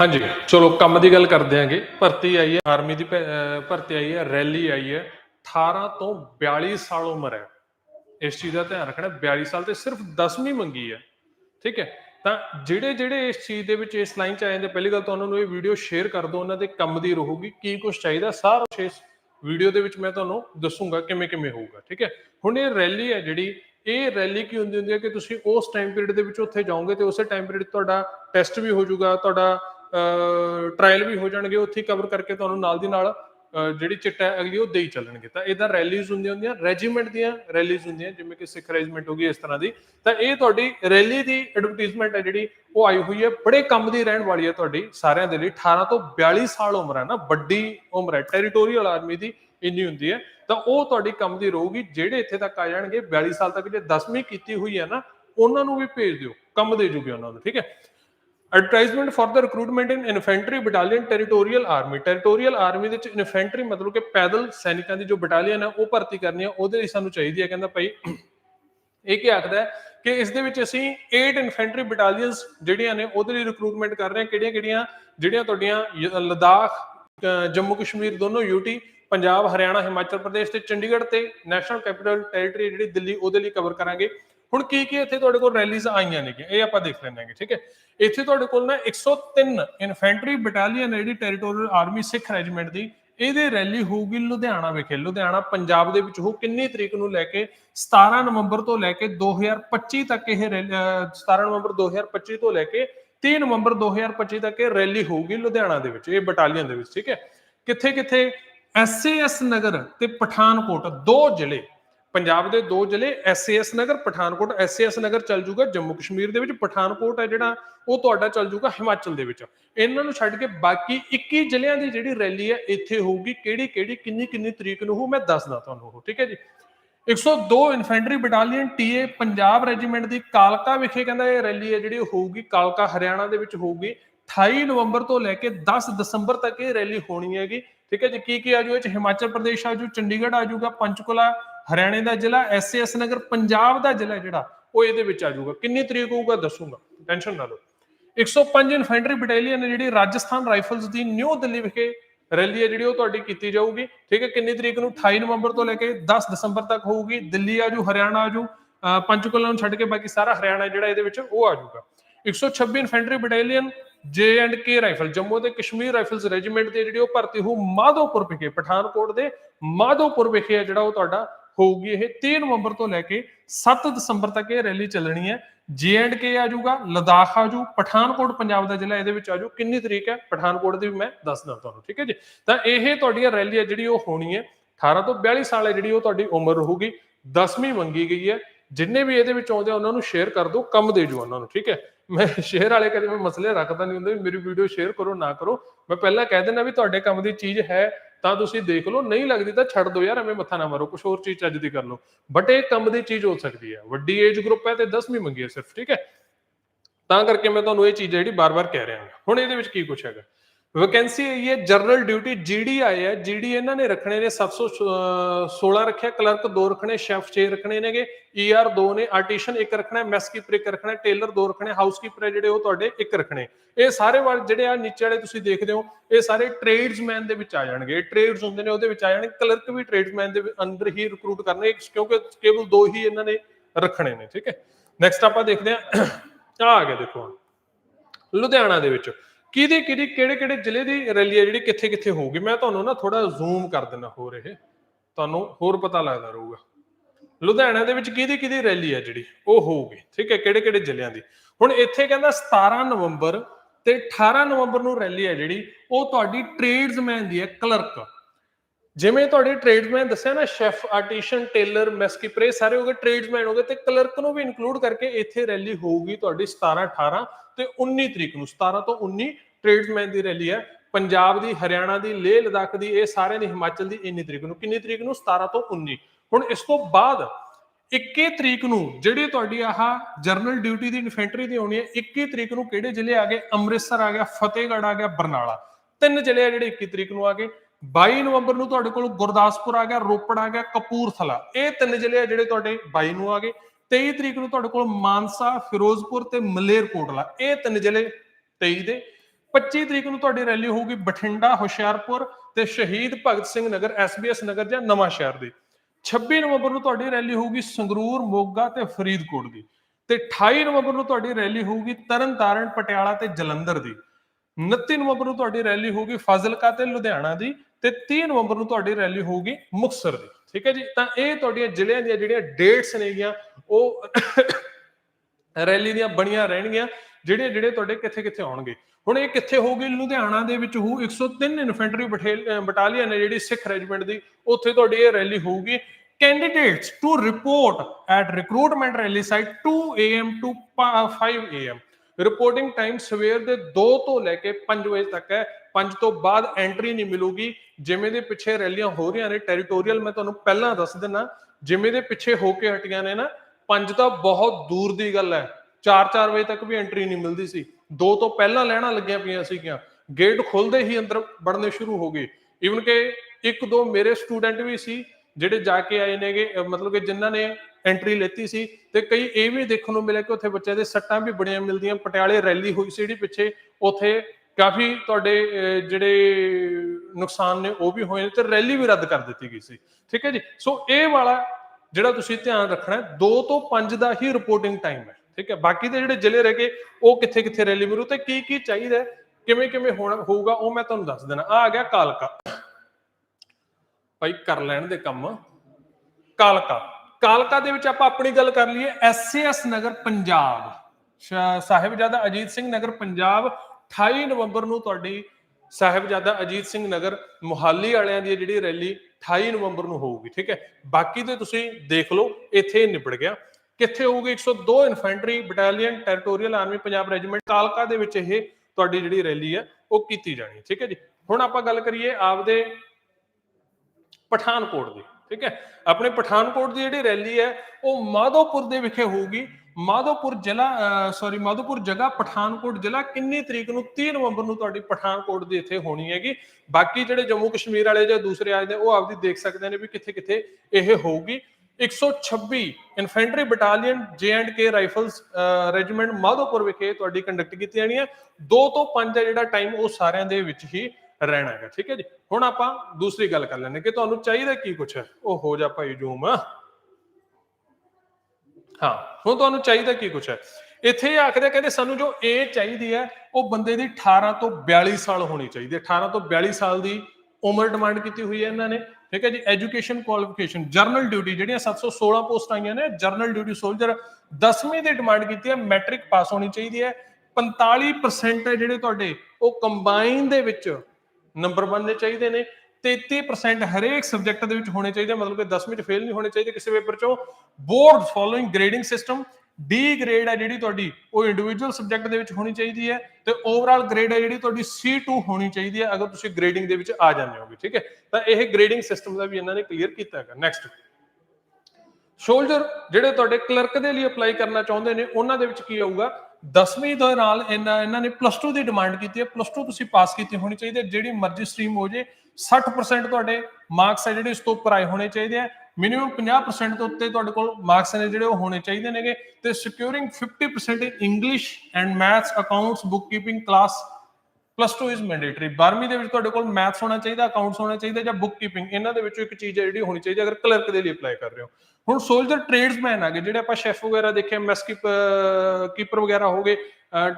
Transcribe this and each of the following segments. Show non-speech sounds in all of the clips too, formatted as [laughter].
ਹਾਂਜੀ, ਚਲੋ ਕੰਮ ਦੀ ਗੱਲ ਕਰਦੇ ਆਂਗੇ। ਭਰਤੀ ਆਈ ਹੈ ਆਰਮੀ ਦੀ ਭਰਤੀ ਆਈ ਹੈ ਰੈਲੀ ਆਈ ਹੈ। 18 ਤੋਂ 42 ਸਾਲ ਉਮਰ ਹੈ। ਇਸ ਚੀਜ਼ ਦਾ ਧਿਆਨ ਰੱਖਣਾ 42 ਸਾਲ ਤੇ ਸਿਰਫ 10ਵੀਂ ਮੰਗੀ ਹੈ। ਠੀਕ ਹੈ? ਤਾਂ ਜਿਹੜੇ ਜਿਹੜੇ ਇਸ ਚੀਜ਼ ਦੇ ਵਿੱਚ, ਇਸ ਲਾਈਨ ਚ ਆ ਜਾਂਦੇ, ਪਹਿਲੀ ਗੱਲ ਤਾਂ ਉਹਨਾਂ ਨੂੰ ਇਹ ਵੀਡੀਓ ਸ਼ੇਅਰ ਕਰ ਦਿਓ, ਉਹਨਾਂ ਦੇ ਕੰਮ ਦੀ ਰਹੂਗੀ, ਕੀ ਕੁਝ ਚਾਹੀਦਾ, ਸਾਰਾ ਕੁਛ ਇਸ ਵੀਡੀਓ ਦੇ ਵਿੱਚ ਮੈਂ ਤੁਹਾਨੂੰ ਦੱਸੂਗਾ ਕਿਵੇਂ ਕਿਵੇਂ ਹੋਊਗਾ। ਠੀਕ ਹੈ? ਹੁਣ ਇਹ ਰੈਲੀ ਹੈ ਜਿਹੜੀ, ਇਹ ਰੈਲੀ ਕੀ ਹੁੰਦੀ ਹੁੰਦੀ ਹੈ ਕਿ ਤੁਸੀਂ ਉਸ ਟਾਈਮ ਪੀਰੀਅਡ ਦੇ ਵਿੱਚ ਉੱਥੇ ਜਾਓਗੇ ਤੇ ਉਸੇ ਟਾਈਮ ਪੀਰੀਅਡ ਤੁਹਾਡਾ ਟੈਸਟ ਵੀ ਹੋ ਜਾਊਗਾ, ਤੁਹਾਡਾ ਟ੍ਰਾਇਲ ਵੀ ਹੋ ਜਾਣਗੇ, ਉੱਥੇ ਕਵਰ ਕਰਕੇ ਤੁਹਾਨੂੰ ਨਾਲ ਦੀ ਨਾਲ ਜਿਹੜੀ ਚਿੱਟਾ ਹੈ, ਅਗਲੀ ਉਹ ਦੇਈ ਚੱਲਣਗੇ। ਤਾਂ ਇਦਾਂ ਰੈਲੀਜ਼ ਹੁੰਦੀਆਂ ਹੁੰਦੀਆਂ ਰੈਜੀਮੈਂਟ ਦੀਆਂ ਰੈਲੀਜ਼ ਹੁੰਦੀਆਂ, ਜਿਵੇਂ ਕਿ ਸਿੱਖ ਰੈਜੀਮੈਂਟ ਹੋ ਗਈ, ਇਸ ਤਰ੍ਹਾਂ ਦੀ। ਤਾਂ ਇਹ ਤੁਹਾਡੀ ਰੈਲੀ ਦੀ ਐਡਵਰਟਾਈਜ਼ਮੈਂਟ ਹੈ ਜਿਹੜੀ, ਉਹ ਆਈ ਹੋਈ ਹੈ, ਬੜੇ ਕੰਮ ਦੀ ਰਹਿਣ ਵਾਲੀ ਹੈ ਤੁਹਾਡੀ ਸਾਰਿਆਂ ਦੇ ਲਈ। 18 ਤੋਂ 42 ਸਾਲ ਉਮਰ ਹੈ ਨਾ, ਵੱਡੀ ਉਮਰ ਹੈ ਟੈਰੀਟੋਰੀਅਲ ਆਰਮੀ ਦੀ ਇੰਨੀ ਹੁੰਦੀ ਹੈ। ਤਾਂ ਉਹ ਤੁਹਾਡੀ ਕੰਮ ਦੀ ਰਹੂਗੀ, ਜਿਹੜੇ ਇੱਥੇ ਤੱਕ ਆ ਜਾਣਗੇ 42 ਸਾਲ ਤੱਕ ਜੇ 10ਵੀਂ ਕੀਤੀ ਹੋਈ ਹੈ ਨਾ, ਉਹਨਾਂ ਨੂੰ ਵੀ ਭੇਜ ਦਿਓ, ਕੰਮ ਦੇ ਜੂਗੇ ਉਹਨਾਂ ਨੂੰ, ਠੀਕ ਹੈ? Advertisement for the recruitment in infantry battalion territorial army territorial army ਦੇ ਵਿੱਚ ਇਨਫੈਂਟਰੀ ਮਤਲਬ ਕਿ ਪੈਦਲ ਸੈਨਿਕਾਂ ਦੀ ਜੋ ਬਟਾਲੀਅਨ ਹੈ, ਉਹ ਭਰਤੀ ਕਰਨੀ ਹੈ, ਉਹਦੇ ਲਈ ਸਾਨੂੰ ਚਾਹੀਦੀ ਹੈ। ਕਹਿੰਦਾ ਭਾਈ, ਇਹ ਕੀ ਆਖਦਾ ਕਿ ਇਸ ਦੇ ਵਿੱਚ ਅਸੀਂ 8 ਇਨਫੈਂਟਰੀ ਬਟਾਲੀਅਨਸ ਜਿਹੜੀਆਂ ਨੇ, ਉਹਦੇ ਲਈ ਰਿਕਰੂਟਮੈਂਟ ਕਰ ਰਹੇ ਹਾਂ। ਕਿਹੜੀਆਂ-ਕਿਹੜੀਆਂ ਜਿਹੜੀਆਂ ਤੁਹਾਡੀਆਂ ਲਦਾਖ ਜੰਮੂ ਕਸ਼ਮੀਰ ਦੋਨੋਂ ਯੂਟੀ ਪੰਜਾਬ, ਹਰਿਆਣਾ, ਹਿਮਾਚਲ ਪ੍ਰਦੇਸ਼ ਤੇ ਚੰਡੀਗੜ੍ਹ ਤੇ ਨੈਸ਼ਨਲ ਕੈਪੀਟਲ ਟੈਰੀਟਰੀ ਜਿਹੜੀ ਦਿੱਲੀ, ਉਹਦੇ ਲਈ ਕਵਰ ਕਰਾਂਗੇ। ਹੁਣ ਕੀ ਕੀ ਇੱਥੇ ਤੁਹਾਡੇ ਕੋਲ ਰੈਲੀਜ਼ ਆਈਆਂ ਨੇ ਇਹ ਆਪਾਂ ਦੇਖ ਲੈਂਦੇ ਹੈਗੇ, ਠੀਕ ਹੈ? ਇੱਥੇ ਤੁਹਾਡੇ ਕੋਲ ਨਾ 103 ਇਨਫੈਂਟਰੀ ਬਟਾਲੀਅਨ ਜਿਹੜੀ ਟੈਰੀਟੋਰੀਅਲ ਆਰਮੀ ਸਿੱਖ ਰੈਜੀਮੈਂਟ ਦੀ। ਇਹਦੇ ਰੈਲੀ ਹੋਊਗੀ ਲੁਧਿਆਣਾ ਵਿਖੇ। ਲੁਧਿਆਣਾ, ਪੰਜਾਬ ਦੇ ਵਿੱਚ ਹੋ। ਕਿੰਨੀ ਤਰੀਕ ਨੂੰ ਲੈ ਕੇ? 17 ਨਵੰਬਰ ਤੋਂ ਲੈ ਕੇ 2025 ਤੱਕ ਇਹ ਰੈਲੀ- ਅਹ 17 ਨਵੰਬਰ 2025 ਤੋਂ ਲੈ ਕੇ 3 ਨਵੰਬਰ 2025 ਤੱਕ ਇਹ ਰੈਲੀ ਹੋਊਗੀ ਲੁਧਿਆਣਾ ਦੇ ਵਿੱਚ, ਇਹ ਬਟਾਲੀਅਨ ਦੇ ਵਿੱਚ, ਠੀਕ ਹੈ? ਕਿੱਥੇ ਕਿੱਥੇ ਐਸਏਐਸ ਨਗਰ ਤੇ ਪਠਾਨਕੋਟ, ਦੋ ਜ਼ਿਲ੍ਹੇ। ਪੰਜਾਬ ਦੇ ਦੋ ਜ਼ਿਲ੍ਹੇ ਐਸਏਐਸ ਨਗਰ, ਪਠਾਨਕੋਟ। ਐਸਏਐਸ ਨਗਰ ਚੱਲ ਜੂਗਾ ਜੰਮੂ ਕਸ਼ਮੀਰ ਦੇ ਵਿੱਚ। ਪਠਾਨਕੋਟ ਹੈ ਜਿਹੜਾ, ਉਹ ਤੁਹਾਡਾ ਚੱਲ ਜੂਗਾ ਹਿਮਾਚਲ ਦੇ ਵਿੱਚ। ਇਹਨਾਂ ਨੂੰ ਛੱਡ ਕੇ ਬਾਕੀ 21 ਜ਼ਿਲ੍ਹਿਆਂ ਦੀ ਜਿਹੜੀ ਰੈਲੀ ਹੈ, ਇੱਥੇ ਹੋਊਗੀ। ਕਿਹੜੀ ਕਿਹੜੀ, ਕਿੰਨੀ ਕਿੰਨੀ ਤਰੀਕ ਨੂੰ ਹੋ ਮੈਂ ਦੱਸਦਾ ਤੁਹਾਨੂੰ ਉਹ, ਠੀਕ ਹੈ ਜੀ? 102 infantry battalion TA Punjab regiment ਦੀ ਕਾਲਕਾ ਵਿਖੇ ਕਹਿੰਦਾ ਇਹ ਰੈਲੀ ਹੈ, ਜਿਹੜੀ ਹੋਊਗੀ ਕਾਲਕਾ, ਹਰਿਆਣਾ ਦੇ ਵਿੱਚ ਹੋਊਗੀ। 28 ਨਵੰਬਰ ਤੋਂ ਲੈ ਕੇ 10 ਦਸੰਬਰ ਤੱਕ ਇਹ ਰੈਲੀ ਹੋਣੀ ਹੈਗੀ, ਠੀਕ ਹੈ ਜੀ? ਕੀ ਕੀ ਆਜੂ ਇਹ ਚ ਹਿਮਾਚਲ ਪ੍ਰਦੇਸ਼ ਆਜੂ ਚੰਡੀਗੜ੍ਹ ਆਜੂਗਾ ਪੰਚਕੁਲਾ ਹਰਿਆਣੇ ਦਾ ਜ਼ਿਲ੍ਹਾ ਐਸਐਸ ਨਗਰ, ਪੰਜਾਬ ਦਾ ਜ਼ਿਲ੍ਹਾ ਜਿਹੜਾ, ਉਹ ਇਹਦੇ ਵਿੱਚ ਆ ਆਜੂਗਾ ਕਿੰਨੀ ਤਰੀਕ ਹੋਊਗਾ ਦੱਸੂਗਾ, ਟੈਨਸ਼ਨ ਨਾ ਲਓ। 105 ਇਨਫੈਂਟਰੀ ਬਟਾਲੀਅਨ ਹੈ ਜਿਹੜੀ ਰਾਜਸਥਾਨ ਰਾਈਫਲਸ ਦੀ ਨਿਊ ਦਿੱਲੀ ਵਿਖੇ ਰੈਲੀ ਹੈ ਜਿਹੜੀ, ਉਹ ਤੁਹਾਡੀ ਕੀਤੀ ਜਾਊਗੀ। ਠੀਕ ਹੈ, ਕਿੰਨੀ ਤਰੀਕ ਨੂੰ? 28 ਨਵੰਬਰ ਤੋਂ ਲੈ ਕੇ 10 ਦਸੰਬਰ ਤੱਕ ਹੋਊਗੀ। ਦਿੱਲੀ ਆਜੂ ਹਰਿਆਣਾ ਆਜੂ ਅਹ ਪੰਚਕੁਲਾ ਨੂੰ ਛੱਡ ਕੇ ਬਾਕੀ ਸਾਰਾ ਹਰਿਆਣਾ ਜਿਹੜਾ ਇਹਦੇ ਵਿੱਚ, ਉਹ ਆਜੂਗਾ 126 infantry battalion, J and K rifle, Jammu ਤੇ ਕਸ਼ਮੀਰ ਰਾਈਫਲਸ ਰੈਜੀਮੈਂਟ ਦੇ ਜਿਹੜੀ ਉਹ ਭਰਤੀ ਹੋ ਮਾਧੋਪੁਰ ਵਿਖੇ, ਪਠਾਨਕੋਟ ਦੇ ਮਾਧੋਪੁਰ ਵਿਖੇ ਹੈ ਜਿਹੜਾ ਉਹ ਤੁਹਾਡਾ ਹੋਊਗੀ ਇਹ 3 ਨਵੰਬਰ ਤੋਂ ਲੈ ਕੇ 7 ਦਸੰਬਰ ਤੱਕ ਇਹ ਰੈਲੀ ਚੱਲਣੀ ਹੈ। ਜੇ ਐਂਡ ਕੇ ਆਜੂਗਾ ਲਦਾਖ ਆਜੂ ਪਠਾਨਕੋਟ, ਪੰਜਾਬ ਦਾ ਜ਼ਿਲ੍ਹਾ ਇਹਦੇ ਵਿੱਚ ਆ ਆਜੂ ਕਿੰਨੀ ਤਰੀਕ ਹੈ? ਪਠਾਨਕੋਟ ਦੀ ਵੀ ਮੈਂ ਦੱਸਦਾ ਤੁਹਾਨੂੰ, ਠੀਕ ਹੈ ਜੀ? ਤਾਂ ਇਹ ਤੁਹਾਡੀ ਰੈਲੀ ਹੈ ਜਿਹੜੀ ਉਹ ਹੋਣੀ ਹੈ 18 ਤੋਂ 42 ਸਾਲ ਹੈ ਜਿਹੜੀ ਉਹ ਤੁਹਾਡੀ ਉਮਰ ਰਹੂਗੀ 10ਵੀਂ ਮੰਗੀ ਗਈ ਹੈ। ਜਿੰਨੇ ਵੀ ਇਹਦੇ ਵਿੱਚ ਆਉਂਦੇ ਆ, ਉਹਨਾਂ ਨੂੰ ਸ਼ੇਅਰ ਕਰ ਦਿਓ, ਕੰਮ ਦੇ ਜੋ ਉਹਨਾਂ ਨੂੰ, ਠੀਕ ਹੈ? ਮੈਂ ਸ਼ੇਅਰ ਵਾਲੇ ਕਦੇ ਮੈਂ ਮਸਲੇ ਰੱਖਦਾ ਨਹੀਂ ਹੁੰਦਾ ਵੀ ਮੇਰੀ ਵੀਡੀਓ ਸ਼ੇਅਰ ਕਰੋ, ਨਾ ਕਰੋ। ਮੈਂ ਪਹਿਲਾਂ ਕਹਿ ਦਿੰਦਾ ਵੀ ਤੁਹਾਡੇ ਕੰਮ ਦੀ ਚੀਜ਼ ਹੈ ਤਾਂ ਤੁਸੀਂ ਦੇਖ ਲਓ, ਨਹੀਂ ਲੱਗਦੀ ਤਾਂ ਛੱਡ ਦਿਓ ਯਾਰ, ਐਵੇਂ ਮੱਥਾ ਨਾ ਮਾਰੋ ਕੁਝ ਹੋਰ ਚੀਜ਼ ਚੱਜ ਦੀ ਕਰ ਲਓ। ਬਟ ਇਹ ਕੰਮ ਦੀ ਚੀਜ਼ ਹੋ ਸਕਦੀ ਹੈ। ਵੱਡੀ ਏਜ ਗਰੁੱਪ ਹੈ ਤੇ 10ਵੀਂ ਮੰਗੀ ਹੈ ਸਿਰਫ, ਠੀਕ ਹੈ? ਤਾਂ ਕਰਕੇ ਮੈਂ ਤੁਹਾਨੂੰ ਇਹ ਚੀਜ਼ ਜਿਹੜੀ ਬਾਰ-ਬਾਰ ਕਹਿ ਰਿਹਾ ਹਾਂ। ਹੁਣ ਇਹਦੇ ਵਿੱਚ ਕੀ ਕੁਛ ਹੈਗਾ? ਵੈਕੈਂਸੀ ਇਹ ਹੈ ਜਨਰਲ ਡਿਊਟੀ ਜੀਡੀ ਆਏ ਹੈ ਜੀਡੀ ਇਹਨਾਂ ਨੇ ਰੱਖਣੇ ਨੇ 716 ਰੱਖਿਆ, ਕਲਰਕ ਦੋ ਰੱਖਣੇ, ਸ਼ੈਫ 6 ਰੱਖਣੇ ਨੇਗੇ ਈਆਰ ਦੋ ਨੇ, ਆਰਟੀਸ਼ਨ ਇੱਕ ਰੱਖਣਾ ਮੈਸ ਕੀਪਰ 1 ਰੱਖਣਾ, ਟੇਲਰ 2 ਰੱਖਣੇ, ਹਾਊਸਕੀਪਰ ਹੈ ਜਿਹੜੇ ਉਹ ਤੁਹਾਡੇ ਇੱਕ ਰੱਖਣੇ। ਇਹ ਸਾਰੇ ਵਾਲ ਜਿਹੜੇ ਆ ਨੀਚੇ ਵਾਲੇ ਤੁਸੀਂ ਦੇਖਦੇ ਹੋ, ਇਹ ਸਾਰੇ ਟ੍ਰੇਡਸਮੈਨ ਦੇ ਵਿੱਚ ਆ ਜਾਣਗੇ। ਟ੍ਰੇਡਸ ਹੁੰਦੇ ਨੇ, ਉਹਦੇ ਵਿੱਚ ਆ ਜਾਣਗੇ, ਕਲਰਕ ਵੀ ਟ੍ਰੇਡਸਮੈਨ ਦੇ ਅੰਦਰ ਹੀ ਰਿਕਰੂਟ ਕਰਨੇ ਕਿਉਂਕਿ ਕੇਵਲ ਦੋ ਹੀ ਇਹਨਾਂ ਨੇ ਰੱਖਣੇ ਨੇ, ਠੀਕ ਹੈ? ਨੈਕਸਟ ਆਪਾਂ ਦੇਖਦੇ ਹਾਂ, ਆ ਆ ਗਿਆ ਦੇਖੋ ਲੁਧਿਆਣਾ ਦੇ ਵਿੱਚ। ਕਿਹਦੀ ਕਿਹਦੀ ਕਿਹੜੇ ਕਿਹੜੇ ਜ਼ਿਲ੍ਹੇ ਦੀ ਰੈਲੀ ਹੈ ਜਿਹੜੀ ਕਿੱਥੇ ਕਿੱਥੇ ਹੋਊਗੀ? ਮੈਂ ਤੁਹਾਨੂੰ ਨਾ ਥੋੜਾ ਜ਼ੂਮ ਕਰ ਦਿੰਦਾ ਹੋਰ ਇਹ। ਤੁਹਾਨੂੰ ਹੋਰ ਪਤਾ ਲੱਗਦਾ ਰਹੂਗਾ। ਲੁਧਿਆਣਾ ਦੇ ਵਿੱਚ ਕਿਹਦੀ ਕਿਹਦੀ ਰੈਲੀ ਹੈ ਜਿਹੜੀ? ਉਹ ਹੋਊਗੀ, ਠੀਕ ਹੈ? ਕਿਹੜੇ ਕਿਹੜੇ ਜ਼ਿਲ੍ਹਿਆਂ ਦੀ? ਹੁਣ ਇੱਥੇ ਕਹਿੰਦਾ 17 ਨਵੰਬਰ ਤੇ 18 ਨਵੰਬਰ ਨੂੰ ਰੈਲੀ ਹੈ ਜਿਹੜੀ, ਉਹ ਤੁਹਾਡੀ ਟ੍ਰੇਡਸਮੈਨ ਦੀ ਹੈ ਕਲਰਕ ਜਿਵੇਂ ਤੁਹਾਡੇ ਟ੍ਰੇਡਸਮੈਨ ਦੱਸਿਆ ਨਾ ਸ਼ੈਫ ਆਰਟੀਸ਼ਨ ਟੇਲਰ ਮੈਸਕੀਪਰ ਇਹ ਸਾਰੇ ਹੋ ਗਏ ਟ੍ਰੇਡਸਮੈਨ ਹੋ ਗਏ ਤੇ ਕਲਰਕ ਨੂੰ ਵੀ ਇਨਕਲੂਡ ਕਰਕੇ ਇੱਥੇ ਰੈਲੀ ਹੋਊਗੀ ਤੁਹਾਡੀ 17 18 ਤੇ 19 ਤਰੀਕ ਨੂੰ 17 ਤੋਂ 19 ਟ੍ਰੇਡਸਮੈਨ ਦੀ ਰੈਲੀ ਹੈ। ਪੰਜਾਬ ਦੀ, ਹਰਿਆਣਾ ਦੀ, ਲੇਹ ਲਦਾਖ ਦੀ, ਇਹ ਸਾਰਿਆਂ ਦੀ, ਹਿਮਾਚਲ ਦੀ ਇੰਨੀ ਤਰੀਕ ਨੂੰ, ਕਿੰਨੀ ਤਰੀਕ ਨੂੰ? 17 ਤੋਂ 19 ਹੁਣ ਇਸ ਤੋਂ ਬਾਅਦ 21 ਤਰੀਕ ਨੂੰ ਜਿਹੜੀ ਤੁਹਾਡੀ ਆਹ ਜਰਨਲ ਡਿਊਟੀ ਦੀ ਇਨਫੈਂਟਰੀ ਦੀ ਆਉਣੀ ਹੈ 21 ਤਰੀਕ ਨੂੰ ਕਿਹੜੇ ਜ਼ਿਲ੍ਹੇ ਆ ਗਏ? ਅੰਮ੍ਰਿਤਸਰ ਆ ਗਿਆ, ਫਤਿਹਗੜ੍ਹ ਆ ਗਿਆ, ਬਰਨਾਲਾ। ਤਿੰਨ ਜ਼ਿਲ੍ਹੇ ਆ ਜਿਹੜੇ 21 ਤਰੀਕ ਨੂੰ ਆ ਗਏ। 22 ਨਵੰਬਰ ਨੂੰ ਤੁਹਾਡੇ ਕੋਲ ਗੁਰਦਾਸਪੁਰ ਆ ਗਿਆ, ਰੋਪੜ ਆ ਗਿਆ, ਕਪੂਰਥਲਾ। ਇਹ ਤਿੰਨ ਜ਼ਿਲ੍ਹੇ ਆ ਜਿਹੜੇ ਤੁਹਾਡੇ 22 ਨੂੰ ਆ ਗਏ। 23 ਤਰੀਕ ਨੂੰ ਤੁਹਾਡੇ ਕੋਲ ਮਾਨਸਾ, ਫਿਰੋਜ਼ਪੁਰ ਤੇ ਮਲੇਰਕੋਟਲਾ। ਇਹ ਤਿੰਨ ਜ਼ਿਲ੍ਹੇ 23 ਦੇ। 25 ਤਰੀਕ ਨੂੰ ਤੁਹਾਡੀ ਰੈਲੀ ਹੋਊਗੀ ਬਠਿੰਡਾ, ਹੁਸ਼ਿਆਰਪੁਰ ਤੇ ਸ਼ਹੀਦ ਭਗਤ ਸਿੰਘ ਨਗਰ ਐਸਬੀਐਸ ਨਗਰ ਜਾਂ ਨਵਾਂ ਸ਼ਹਿਰ ਦੀ। 26 ਨਵੰਬਰ ਨੂੰ ਤੁਹਾਡੀ ਰੈਲੀ ਹੋਊਗੀ ਸੰਗਰੂਰ, ਮੋਗਾ ਤੇ ਫਰੀਦਕੋਟ ਦੀ। ਤੇ 28 ਨਵੰਬਰ ਨੂੰ ਤੁਹਾਡੀ ਰੈਲੀ ਹੋਊਗੀ ਤਰਨਤਾਰਨ ਪਟਿਆਲਾ ਤੇ ਜਲੰਧਰ ਦੀ। 29 ਨਵੰਬਰ ਨੂੰ ਤੁਹਾਡੀ ਰੈਲੀ ਹੋਊਗੀ ਫਾਜ਼ਿਲਕਾ ਤੇ ਲੁਧਿਆਣਾ ਦੀ। ਤੇ 30 ਨਵੰਬਰ ਨੂੰ ਤੁਹਾਡੀ ਰੈਲੀ ਹੋਊਗੀ ਮੁਕਤਸਰ ਦੀ, ਠੀਕ ਹੈ ਜੀ? ਤਾਂ ਇਹ ਤੁਹਾਡੀਆਂ ਜ਼ਿਲ੍ਹਿਆਂ ਦੀਆਂ ਜਿਹੜੀਆਂ ਡੇਟਸ ਨੇਗੀਆਂ ਉਹ ਰੈਲੀ ਦੀਆਂ ਬਣੀਆਂ ਰਹਿਣਗੀਆਂ ਜਿਹੜੇ ਜਿਹੜੇ ਤੁਹਾਡੇ ਕਿੱਥੇ ਕਿੱਥੇ ਆਉਣਗੇ। ਹੁਣ ਇਹ ਕਿੱਥੇ ਹੋਊਗੀ? ਲੁਧਿਆਣਾ ਦੇ ਵਿੱਚ ਹੋਊ 103 ਇਨਫੈਂਟਰੀ ਬਟਾਲੀਅਨ ਹੈ ਜਿਹੜੀ ਸਿੱਖ ਰੈਜੀਮੈਂਟ ਦੀ, ਉੱਥੇ ਤੁਹਾਡੀ ਇਹ ਰੈਲੀ ਹੋਊਗੀ। Candidates to report at recruitment rally site 2 am to 5 am reporting time ਸਵੇਰ ਦੇ 2 ਤੋਂ ਲੈ ਕੇ 5 ਵਜੇ ਤੱਕ ਹੈ। 5 ਤੋਂ ਬਾਅਦ ਐਂਟਰੀ ਨਹੀਂ ਮਿਲੂਗੀ। ਜਿਵੇਂ ਦੇ ਪਿੱਛੇ ਰੈਲੀਆਂ ਹੋ ਰਹੀਆਂ ਨੇ ਟੈਰੀਟੋਰੀਅਲ ਮੈਂ ਤੁਹਾਨੂੰ ਪਹਿਲਾਂ ਦੱਸ ਦਿੰਨਾ, ਜਿਵੇਂ ਦੇ ਪਿੱਛੇ ਹੋ ਕੇ ਹਟੀਆਂ ਨੇ ਨਾ 5 ਤਾਂ ਬਹੁਤ ਦੂਰ ਦੀ ਗੱਲ ਹੈ। 4-4 ਵਜੇ ਤੱਕ ਵੀ ਐਂਟਰੀ ਨਹੀਂ ਮਿਲਦੀ ਸੀ। 2 ਤੋਂ ਪਹਿਲਾਂ ਲੈਣਾ ਲੱਗੀਆਂ ਪਈਆਂ ਸੀਗੀਆਂ। ਗੇਟ ਖੁੱਲਦੇ ਹੀ ਅੰਦਰ ਵੜਨੇ ਸ਼ੁਰੂ ਹੋ ਗਏ। ਈਵਨ ਕਿ ਇੱਕ ਦੋ ਮੇਰੇ ਸਟੂਡੈਂਟ ਵੀ ਸੀ, ਜਿਹੜੇ ਜਾ ਕੇ ਆਏ ਨੇਗੇ ਮਤਲਬ ਕਿ ਜਿਨ੍ਹਾਂ ਨੇ ਐਂਟਰੀ ਲੈਤੀ ਸੀ। ਤੇ ਕਈ ਇਹ ਵੀ ਦੇਖਣ ਨੂੰ ਮਿਲਿਆ ਕਿ ਉੱਥੇ ਬੱਚਿਆਂ ਦੇ ਸੱਟਾਂ ਵੀ ਬੜੀਆਂ ਮਿਲਦੀਆਂ। ਪਟਿਆਲੇ ਰੈਲੀ ਹੋਈ ਸੀ ਜਿਹੜੀ ਪਿੱਛੇ, ਉੱਥੇ ਕਾਫੀ ਤੁਹਾਡੇ ਜਿਹੜੇ ਨੁਕਸਾਨ ਨੇ ਉਹ ਵੀ ਹੋਏ ਨੇ ਤੇ ਰੈਲੀ ਵੀ ਰੱਦ ਕਰ ਦਿੱਤੀ ਗਈ ਸੀ। ਠੀਕ ਹੈ ਜੀ? ਸੋ ਇਹ ਵਾਲਾ ਜਿਹੜਾ ਤੁਸੀਂ ਧਿਆਨ ਰੱਖਣਾ ਹੈ 2 ਤੋਂ 5 ਦਾ ਹੀ ਰਿਪੋਰਟਿੰਗ ਟਾਈਮ ਹੈ। ਠੀਕ ਹੈ? ਬਾਕੀ ਦੇ ਜਿਹੜੇ ਜ਼ਿਲ੍ਹੇ ਰਹਿ ਗਏ, ਉਹ ਕਿੱਥੇ ਕਿੱਥੇ ਰੈਲੀ ਮਿਲੂ ਤੇ ਕੀ ਕੀ ਚਾਹੀਦਾ ਕਿਵੇਂ ਕਿਵੇਂ ਹੋਣਾ, ਹੋਊਗਾ, ਉਹ ਮੈਂ ਤੁਹਾਨੂੰ ਦੱਸ ਦੇਣਾ। ਆ ਆ ਗਿਆ ਕਾਲਕਾ। ਭਾਈ, ਕਰ ਲੈਣ ਦੇ ਕੰਮ। ਕਾਲਕਾ। ਕਾਲਕਾ ਦੇ ਵਿੱਚ ਆਪਾਂ ਆਪਣੀ ਗੱਲ ਕਰ ਲਈਏ ਐਸਐਸ ਨਗਰ ਪੰਜਾਬ। ਸ਼- ਸਾਹਿਬਜ਼ਾਦਾ ਅਜੀਤ ਸਿੰਘ ਨਗਰ ਪੰਜਾਬ 28 ਨਵੰਬਰ ਨੂੰ ਤੁਹਾਡੀ ਸਾਹਿਬਜ਼ਾਦਾ ਅਜੀਤ ਸਿੰਘ ਨਗਰ ਮੁਹਾਲੀ ਵਾਲਿਆਂ ਦੀ ਜਿਹੜੀ ਰੈਲੀ 28 ਨਵੰਬਰ ਨੂੰ ਹੋਊਗੀ, ਠੀਕ ਹੈ? ਬਾਕੀ ਤੇ ਤੁਸੀਂ ਦੇਖ ਲਓ, ਇੱਥੇ ਨਿਬੜ ਗਿਆ। ਕਿੱਥੇ ਹੋਊਗੀ? 102 infantry, battalion, territorial army, Punjab regiment ਕਾਲਕਾ ਦੇ ਵਿੱਚ ਇਹ ਤੁਹਾਡੀ ਜਿਹੜੀ ਰੈਲੀ ਹੈ, ਉਹ ਕੀਤੀ ਜਾਣੀ ਠੀਕ ਹੈ ਜੀ? ਹੁਣ ਆਪਾਂ ਗੱਲ ਕਰੀਏ ਆਪਦੇ ਪਠਾਨਕੋਟ ਦੀ, ਠੀਕ ਹੈ? ਆਪਣੇ ਪਠਾਨਕੋਟ ਦੀ ਜਿਹੜੀ ਰੈਲੀ ਹੈ, ਉਹ ਮਾਧੋਪੁਰ ਦੇ ਵਿਖੇ ਹੋਊਗੀ ਮਾਧੋਪੁਰ ਜ਼ਿਲ੍ਹਾ ਸੌਰੀ ਮਾਧੋਪੁਰ ਜਗ੍ਹਾ ਪਠਾਨਕੋਟ ਜ਼ਿਲ੍ਹਾ ਕਿੰਨੀ ਤਰੀਕ ਨੂੰ? 30 ਨਵੰਬਰ ਨੂੰ ਤੁਹਾਡੀ ਪਠਾਨਕੋਟ ਦੀ ਇੱਥੇ ਹੋਣੀ ਹੈਗੀ। ਬਾਕੀ ਜਿਹੜੇ ਜੰਮੂ ਕਸ਼ਮੀਰ ਵਾਲੇ ਜਾਂ ਦੂਸਰੇ ਆਏ ਨੇ, ਉਹ ਆਪਦੀ ਦੇਖ ਸਕਦੇ ਨੇ ਵੀ ਕਿੱਥੇ ਕਿੱਥੇ ਇਹ ਹੋਊਗੀ। 126 infantry battalion K rifles regiment Madhopur ਵਿਖੇ ਤੁਹਾਡੀ ਕੰਡਕਟ ਕੀਤੀ ਜਾਣੀ ਹੈ। 2 ਤੋਂ 5 ਹੈ ਜਿਹੜਾ ਟਾਈਮ ਉਹ ਸਾਰਿਆਂ ਦੇ ਵਿੱਚ ਹੀ ਰਹਿਣਾ ਹੈਗਾ, ਠੀਕ ਹੈ ਜੀ? ਹੁਣ ਆਪਾਂ ਦੂਸਰੀ ਗੱਲ ਕਰ ਲੈਂਦੇ ਕਿ ਤੁਹਾਨੂੰ ਚਾਹੀਦਾ ਕੀ ਕੁਛ? ਹੈ ਉਹ ਹੋ ਜਾ ਭਾਈ ਜੂਮ। ਹਾਂ, ਹੁਣ ਤੁਹਾਨੂੰ ਚਾਹੀਦਾ ਕੀ ਕੁਛ ਹੈ? ਇੱਥੇ ਇਹ ਆਖਦੇ ਕਹਿੰਦੇ ਸਾਨੂੰ ਜੋ ਏ ਚਾਹੀਦੀ ਹੈ, ਉਹ ਬੰਦੇ ਦੀ 18 ਤੋਂ 42 ਸਾਲ ਹੋਣੀ ਚਾਹੀਦੀ ਹੈ। 18 ਤੋਂ 42 ਸਾਲ ਦੀ ਉਮਰ ਡਿਮਾਂਡ ਕੀਤੀ ਹੋਈ ਹੈ ਇਹਨਾਂ ਨੇ। ਠੀਕ ਹੈ ਜੀ ਐਜੂਕੇਸ਼ਨ ਕੁਆਲੀਫਿਕੇਸ਼ਨ ਜਰਨਲ ਡਿਊਟੀ ਜਿਹੜੀਆਂ 716 ਪੋਸਟ ਆਈਆਂ ਨੇ ਜਰਨਲ ਡਿਊਟੀ ਸੋਲਜਰ 10ਵੀਂ ਦੀ ਡਿਮਾਂਡ ਕੀਤੀ ਹੈ ਮੈਟ੍ਰਿਕ ਪਾਸ ਹੋਣੀ ਚਾਹੀਦੀ ਹੈ। 45% ਹੈ ਜਿਹੜੇ ਤੁਹਾਡੇ, ਉਹ ਕੰਬਾਈਨ ਦੇ ਵਿੱਚ ਨੰਬਰ ਬਣਨੇ ਚਾਹੀਦੇ ਨੇ। 33% ਹਰੇਕ ਸਬਜੈਕਟ ਦੇ ਵਿੱਚ ਹੋਣੇ ਚਾਹੀਦੇ ਮਤਲਬ ਕਿ 10ਵੀਂ ਚ ਫੇਲ ਨਹੀਂ ਹੋਣੇ ਚਾਹੀਦੇ ਕਿਸੇ ਪੇਪਰ ਚੋਂ। Board following grading system D grade ਹੈ ਜਿਹੜੀ ਤੁਹਾਡੀ, ਉਹ ਇੰਡੀਵਿਜੂਅਲ ਸਬਜੈਕਟ ਦੇ ਵਿੱਚ ਹੋਣੀ ਚਾਹੀਦੀ ਹੈ ਤੇ ਓਵਰਆਲ ਗ੍ਰੇਡ ਹੈ ਜਿਹੜੀ ਤੁਹਾਡੀ C2 ਹੋਣੀ ਚਾਹੀਦੀ ਹੈ, ਅਗਰ ਤੁਸੀਂ ਗ੍ਰੇਡਿੰਗ ਦੇ ਵਿੱਚ ਆ ਜਾਂਦੇ ਹੋਗੇ, ਠੀਕ ਹੈ? ਤਾਂ ਇਹ ਗ੍ਰੇਡਿੰਗ ਸਿਸਟਮ ਦਾ ਵੀ ਇਹਨਾਂ ਨੇ ਕਲੀਅਰ ਕੀਤਾ ਹੈਗਾ। ਨੈਕਸਟ ਸ਼ੋਲਡਰ ਜਿਹੜੇ ਤੁਹਾਡੇ ਕਲਰਕ ਦੇ ਲਈ ਅਪਲਾਈ ਕਰਨਾ ਚਾਹੁੰਦੇ ਨੇ, ਉਹਨਾਂ ਦੇ ਵਿੱਚ ਕੀ ਆਊਗਾ? 10ਵੀਂ ਦੇ ਨਾਲ ਇਹਨਾਂ ਇਹਨਾਂ ਨੇ ਪਲੱਸ 2 ਦੀ ਡਿਮਾਂਡ ਕੀਤੀ ਹੈ। ਪਲੱਸ 2 ਤੁਸੀਂ ਪਾਸ ਕੀਤੀ ਹੋਣੀ ਚਾਹੀਦੀ ਹੈ। ਜਿਹੜੀ ਮਰਜ਼ੀ ਸਟਰੀਮ ਹੋ ਜੇ 60% ਤੁਹਾਡੇ ਮਾਰਕਸ ਹੈ ਜਿਹੜੇ ਇਸ ਤੋਂ ਉੱਪਰ ਆਏ ਹੋਣੇ ਚਾਹੀਦੇ ਆ। ਮਿਨੀਮਮ 50% ਤੋਂ ਉੱਤੇ ਤੁਹਾਡੇ ਕੋਲ ਮਾਰਕਸ ਨੇ ਜਿਹੜੇ ਉਹ ਹੋਣੇ ਚਾਹੀਦੇ ਨੇਗੇ। ਤੇ securing 50% in English and maths accounts book keeping class plus 2 is mandatory 12ਵੀਂ ਦੇ ਵਿੱਚ ਤੁਹਾਡੇ ਕੋਲ ਮੈਥਸ ਹੋਣਾ ਚਾਹੀਦਾ ਅਕਾਊਂਟਸ ਹੋਣਾ ਚਾਹੀਦਾ ਜਾਂ ਬੁੱਕ ਕੀਪਿੰਗ ਇਹਨਾਂ ਦੇ ਵਿੱਚੋਂ ਇੱਕ ਚੀਜ਼ ਹੈ ਜਿਹੜੀ ਹੋਣੀ ਚਾਹੀਦੀ ਹੈ, ਅਗਰ ਕਲਰਕ ਦੇ ਲਈ ਅਪਲਾਈ ਕਰ ਰਹੇ ਹੋ। ਹੁਣ ਸੋਲਜਰ ਟ੍ਰੇਡਸਮੈਨ ਆਗੇ ਜਿਹੜੇ ਆਪਾਂ ਸ਼ੈਫ ਵਗੈਰਾ ਦੇਖੇ ਮੈਸ ਕੀਪਰ ਵਗੈਰਾ ਹੋ ਗਏ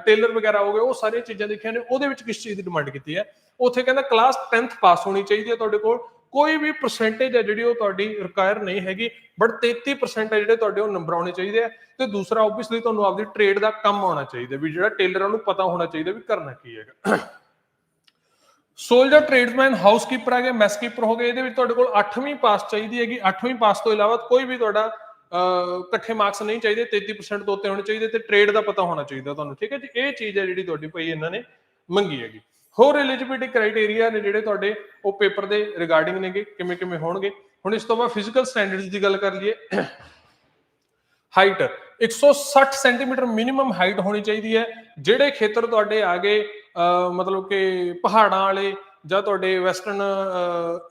ਟੇਲਰ ਵਗੈਰਾ ਹੋ ਗਏ, ਉਹ ਸਾਰੀਆਂ ਚੀਜ਼ਾਂ ਦੇਖੀਆਂ ਨੇ, ਉਹਦੇ ਵਿੱਚ ਕਿਸ ਚੀਜ਼ ਦੀ ਡਿਮਾਂਡ ਕੀਤੀ ਹੈ? ਉੱਥੇ ਕਹਿੰਦਾ ਕਲਾਸ 10th ਪਾਸ ਹੋਣੀ ਚਾਹੀਦੀ ਹੈ ਤੁਹਾਡੇ ਕੋਲ। ਕੋਈ ਵੀ ਪਰਸੈਂਟੇਜ ਹੈ ਜਿਹੜੀ ਉਹ ਤੁਹਾਡੀ ਰਿਕੁਆਇਰ ਨਹੀਂ ਹੈਗੀ ਬਟ 33% ਹੈ ਜਿਹੜੇ ਤੁਹਾਡੇ ਉਹ ਨੰਬਰ ਆਉਣੇ ਚਾਹੀਦੇ ਆ ਤੇ ਦੂਸਰਾ ਆਬਵੀਅਸਲੀ ਤੁਹਾਨੂੰ ਆਪਦੀ ਟ੍ਰੇਡ ਦਾ ਕੰਮ ਆਉਣਾ ਚਾਹੀਦਾ ਵੀ ਜਿਹੜਾ ਟੇਲਰਾਂ ਨੂੰ ਪਤਾ ਹੋਣਾ ਚਾਹੀਦਾ ਵੀ ਕਰਨਾ ਕੀ ਹੈਗਾ। ਸੋਲਜਰ ਟ੍ਰੇਡਸਮੈਨ ਹਾਊਸਕੀਪਰ ਹੈਗੇ ਮੈਸਕੀਪਰ ਹੋ ਗਏ, ਇਹਦੇ ਵਿੱਚ ਤੁਹਾਡੇ ਕੋਲ 8ਵੀਂ ਪਾਸ ਚਾਹੀਦੀ ਹੈਗੀ। 8ਵੀਂ ਪਾਸ ਤੋਂ ਇਲਾਵਾ ਕੋਈ ਵੀ ਤੁਹਾਡਾ ਇਕੱਠੇ ਮਾਰਕਸ ਨਹੀਂ ਚਾਹੀਦੇ 33% ਤੋਂ ਉੱਤੇ ਹੋਣੇ ਚਾਹੀਦੇ ਤੇ ਟ੍ਰੇਡ ਦਾ ਪਤਾ ਹੋਣਾ ਚਾਹੀਦਾ ਤੁਹਾਨੂੰ, ਠੀਕ ਹੈ ਜੀ? ਇਹ ਚੀਜ਼ ਹੈ ਜਿਹੜੀ ਤੁਹਾਡੀ ਭਾਈ ਇਹਨਾਂ ਨੇ ਮੰਗੀ ਹੈਗੀ। ਹੋਰ ਐਲੀਜੀਬਿਲਟੀ ਕ੍ਰਾਈਟੇਰੀਆ ਨੇ ਜਿਹੜੇ ਤੁਹਾਡੇ, ਉਹ ਪੇਪਰ ਦੇ ਰਿਗਾਰਡਿੰਗ ਨੇਗੇ, ਕਿਵੇਂ ਕਿਵੇਂ ਹੋਣਗੇ। ਹੁਣ ਇਸ ਤੋਂ ਬਾਅਦ ਫਿਜ਼ੀਕਲ ਸਟੈਂਡਰਡਸ ਦੀ ਗੱਲ ਕਰ ਲਈਏ। ਹਾਈਟ 160 ਸੈਂਟੀਮੀਟਰ ਮਿਨੀਮਮ ਹਾਈਟ ਹੋਣੀ ਚਾਹੀਦੀ ਹੈ, ਜਿਹੜੇ ਖੇਤਰ ਤੁਹਾਡੇ ਆਗੇ ਮਤਲਬ ਕਿ ਪਹਾੜਾਂ ਵਾਲੇ ਜਾਂ ਤੁਹਾਡੇ ਵੈਸਟਰਨ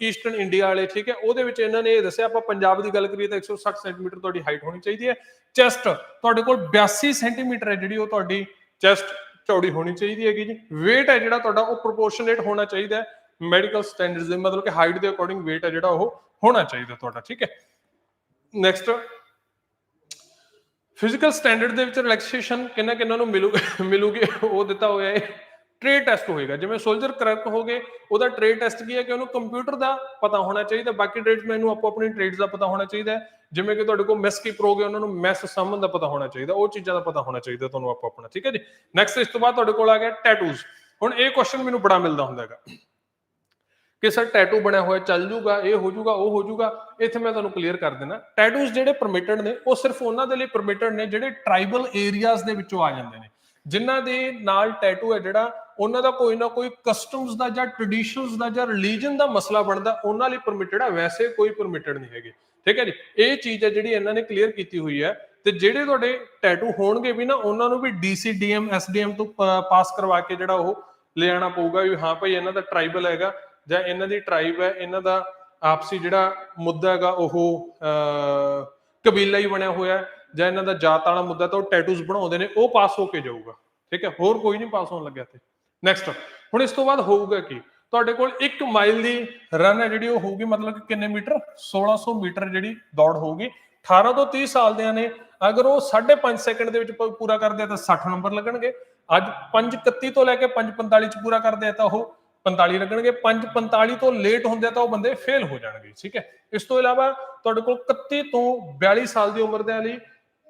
ਈਸਟਰਨ ਇੰਡੀਆ ਵਾਲੇ, ਠੀਕ ਹੈ, ਉਹਦੇ ਵਿੱਚ ਇਹਨਾਂ ਨੇ ਇਹ ਦੱਸਿਆ, ਆਪਾਂ ਪੰਜਾਬ ਦੀ ਗੱਲ ਕਰੀਏ ਤਾਂ 160 ਸੈਂਟੀਮੀਟਰ ਤੁਹਾਡੀ ਹਾਈਟ ਹੋਣੀ ਚਾਹੀਦੀ ਹੈ। ਚੈਸਟ ਤੁਹਾਡੇ ਕੋਲ 82 ਸੈਂਟੀਮੀਟਰ ਹੈ ਜਿਹੜੀ ਉਹ ਤੁਹਾਡੀ ਚੈਸਟ ਚੌੜੀ ਹੋਣੀ ਚਾਹੀਦੀ ਹੈਗੀ ਜੀ। weight ਹੈ ਜਿਹੜਾ ਤੁਹਾਡਾ, ਉਹ ਪ੍ਰੋਪੋਰਸ਼ਨੇਟ ਹੋਣਾ ਚਾਹੀਦਾ ਹੈ। ਮੈਡੀਕਲ ਸਟੈਂਡਰਡਸ ਦੇ, ਮਤਲਬ ਕਿ ਹਾਈਟ ਦੇ ਅਕੋਰਡਿੰਗ weight ਹੈ ਜਿਹੜਾ ਉਹ ਹੋਣਾ ਚਾਹੀਦਾ ਤੁਹਾਡਾ, ਠੀਕ ਹੈ। ਨੈਕਸਟ ਫਿਜ਼ੀਕਲ ਸਟੈਂਡਰਡ ਦੇ ਵਿੱਚ ਰਿਲੈਕਸੇਸ਼ਨ ਕਿੰਨਾ ਕਿੰਨਾ ਨੂੰ ਮਿਲੂ, ਮਿਲੂਗੀ? ਉਹ ਦਿੱਤਾ ਹੋਇਆ ਹੈ। ਟ੍ਰੇਡ ਟੈਸਟ ਹੋਏਗਾ। ਜਿਵੇਂ ਸੋਲਜਰ ਕਰੈਕਟ ਹੋ ਗਏ, ਉਹਦਾ ਟ੍ਰੇਡ ਟੈਸਟ ਕੀ ਹੈ ਕਿ ਉਹਨੂੰ ਕੰਪਿਊਟਰ ਦਾ ਪਤਾ ਹੋਣਾ ਚਾਹੀਦਾ, ਬਾਕੀ ਟ੍ਰੇਡਸ ਮੈਨੂੰ ਆਪੋ ਆਪਣੀ ਟ੍ਰੇਡਸ ਦਾ ਪਤਾ ਹੋਣਾ ਚਾਹੀਦਾ ਜਿਵੇਂ ਕਿ ਤੁਹਾਡੇ ਕੋਲ ਮੈਸ ਕੀ ਪ੍ਰੋ ਗਏ ਉਹਨਾਂ ਨੂੰ ਮੈਸ ਸਮ ਦਾ ਪਤਾ ਹੋਣਾ ਚਾਹੀਦਾ, ਉਹ ਚੀਜ਼ਾਂ ਦਾ ਪਤਾ ਹੋਣਾ ਚਾਹੀਦਾ ਤੁਹਾਨੂੰ ਆਪੋ ਆਪਣਾ ਠੀਕ ਹੈ ਜੀ? ਨੈਕਸਟ ਇਸ ਤੋਂ ਬਾਅਦ ਤੁਹਾਡੇ ਕੋਲ ਆ ਗਿਆ ਟੈਟੂਜ਼ ਹੁਣ ਇਹ ਕੁਐਸਚਨ ਮੈਨੂੰ ਬੜਾ ਮਿਲਦਾ ਹੁੰਦਾ ਹੈਗਾ। ਕਿ ਸਰ ਟੈਟੂ ਬਣਿਆ ਹੋਇਆ ਚੱਲ ਜੂਗਾ, ਇਹ ਹੋ ਜੂਗਾ, ਉਹ ਹੋ ਜੂਗਾ, ਇੱਥੇ ਮੈਂ ਤੁਹਾਨੂੰ ਕਲੀਅਰ ਕਰ ਦੇਣਾ ਟੈਟੂਜ਼ ਜਿਹੜੇ ਪਰਮਿਟਡ ਨੇ, ਉਹ ਸਿਰਫ ਉਹਨਾਂ ਦੇ ਲਈ ਪਰਮਿਟਡ ਨੇ ਜਿਹੜੇ ਟ੍ਰਾਈਬਲ ਏਰੀਆਜ਼ ਦੇ ਵਿੱਚੋਂ ਆ ਜਾਂਦੇ ਨੇ। ਜਿਨ੍ਹਾਂ ਦੇ ਨਾਲ ਟੈਟੂ ਹੈ ਜਿਹੜਾ ਉਹਨਾਂ ਦਾ ਕੋਈ ਨਾ ਕੋਈ ਕਸਟਮਸ ਦਾ ਜਾਂ ਟ੍ਰੈਡੀਸ਼ਨਸ ਦਾ ਜਾਂ ਰਿਲੀਜਨ ਦਾ ਮਸਲਾ ਬਣਦਾ, ਉਹਨਾਂ ਲਈ ਪਰਮਿਟਡ ਹੈ ਵੈਸੇ ਕੋਈ ਪਰਮਿਟਡ ਨਹੀਂ ਹੈਗੇ। ਠੀਕ ਹੈ ਜੀ? ਇਹ ਚੀਜ਼ ਹੈ ਜਿਹੜੀ ਇਹਨਾਂ ਨੇ ਕਲੀਅਰ ਕੀਤੀ ਹੋਈ ਹੈ ਤੇ ਜਿਹੜੇ ਤੁਹਾਡੇ ਟੈਟੂ ਹੋਣਗੇ ਵੀ ਨਾ, ਉਹਨਾਂ ਨੂੰ ਵੀ ਡੀਸੀ ਡੀਐਮ ਐਸਡੀਐਮ ਤੋਂ ਪਾਸ ਕਰਵਾ ਕੇ ਜਿਹੜਾ ਉਹ ਲੈ ਪਊਗਾ ਵੀ ਹਾਂ ਭਾਈ ਇਹਨਾਂ ਦਾ ਟ੍ਰਾਈਬਲ ਹੈਗਾ ਜਾਂ ਇਹਨਾਂ ਦੀ ਟ੍ਰਾਈਬ ਹੈ, ਇਹਨਾਂ ਦਾ ਆਪਸੀ ਜਿਹੜਾ ਮੁੱਦਾ ਹੈਗਾ ਉਹ ਕਬੀਲਾ ਹੀ ਬਣਿਆ ਹੋਇਆ ਜਾਂ ਇਹਨਾਂ ਦਾ ਜਾਤ ਵਾਲਾ ਮੁੱਦਾ ਤਾਂ ਉਹ ਟੈਟੂਜ਼ ਬਣਾਉਂਦੇ ਨੇ, ਉਹ ਪਾਸ ਹੋ ਕੇ ਜਾਊਗਾ। ਠੀਕ ਹੈ? ਹੋਰ ਕੋਈ ਨਹੀਂ ਪਾਸ ਹੋਣ ਲੱਗਿਆ ਤੇ ਨੈਕਸਟ ਹੁਣ ਇਸ ਤੋਂ ਬਾਅਦ ਹੋਊਗਾ ਕੀ? ਤੁਹਾਡੇ ਕੋਲ 1 ਮਾਈਲ ਦੀ ਰਨ ਹੈ ਜਿਹੜੀ, ਉਹ ਹੋਊਗੀ ਮਤਲਬ ਕਿ ਕਿੰਨੇ ਮੀਟਰ? 1600 ਮੀਟਰ ਜਿਹੜੀ ਦੌੜ ਹੋਊਗੀ। 18 ਤੋਂ 30 ਸਾਲ ਦੇ ਨੇ ਅਗਰ ਉਹ 5.5 ਸੈਕਿੰਡ ਦੇ ਵਿੱਚ ਪੂਰਾ ਕਰਦੇ ਆ ਤਾਂ 60 ਨੰਬਰ ਲੱਗਣਗੇ। ਅੱਜ 5:31 ਤੋਂ ਲੈ ਕੇ 5:45 ਚ ਪੂਰਾ ਕਰਦੇ ਆ ਤਾਂ ਉਹ 45 ਲੱਗਣਗੇ। 5:45 ਤੋਂ ਲੇਟ ਹੁੰਦੇ ਆ ਤਾਂ ਉਹ ਬੰਦੇ ਫੇਲ ਹੋ ਜਾਣਗੇ, ਠੀਕ ਹੈ? ਇਸ ਤੋਂ ਇਲਾਵਾ ਤੁਹਾਡੇ ਕੋਲ 31 ਤੋਂ 42 ਸਾਲ ਦੀ ਉਮਰ ਦੇ ਲਈ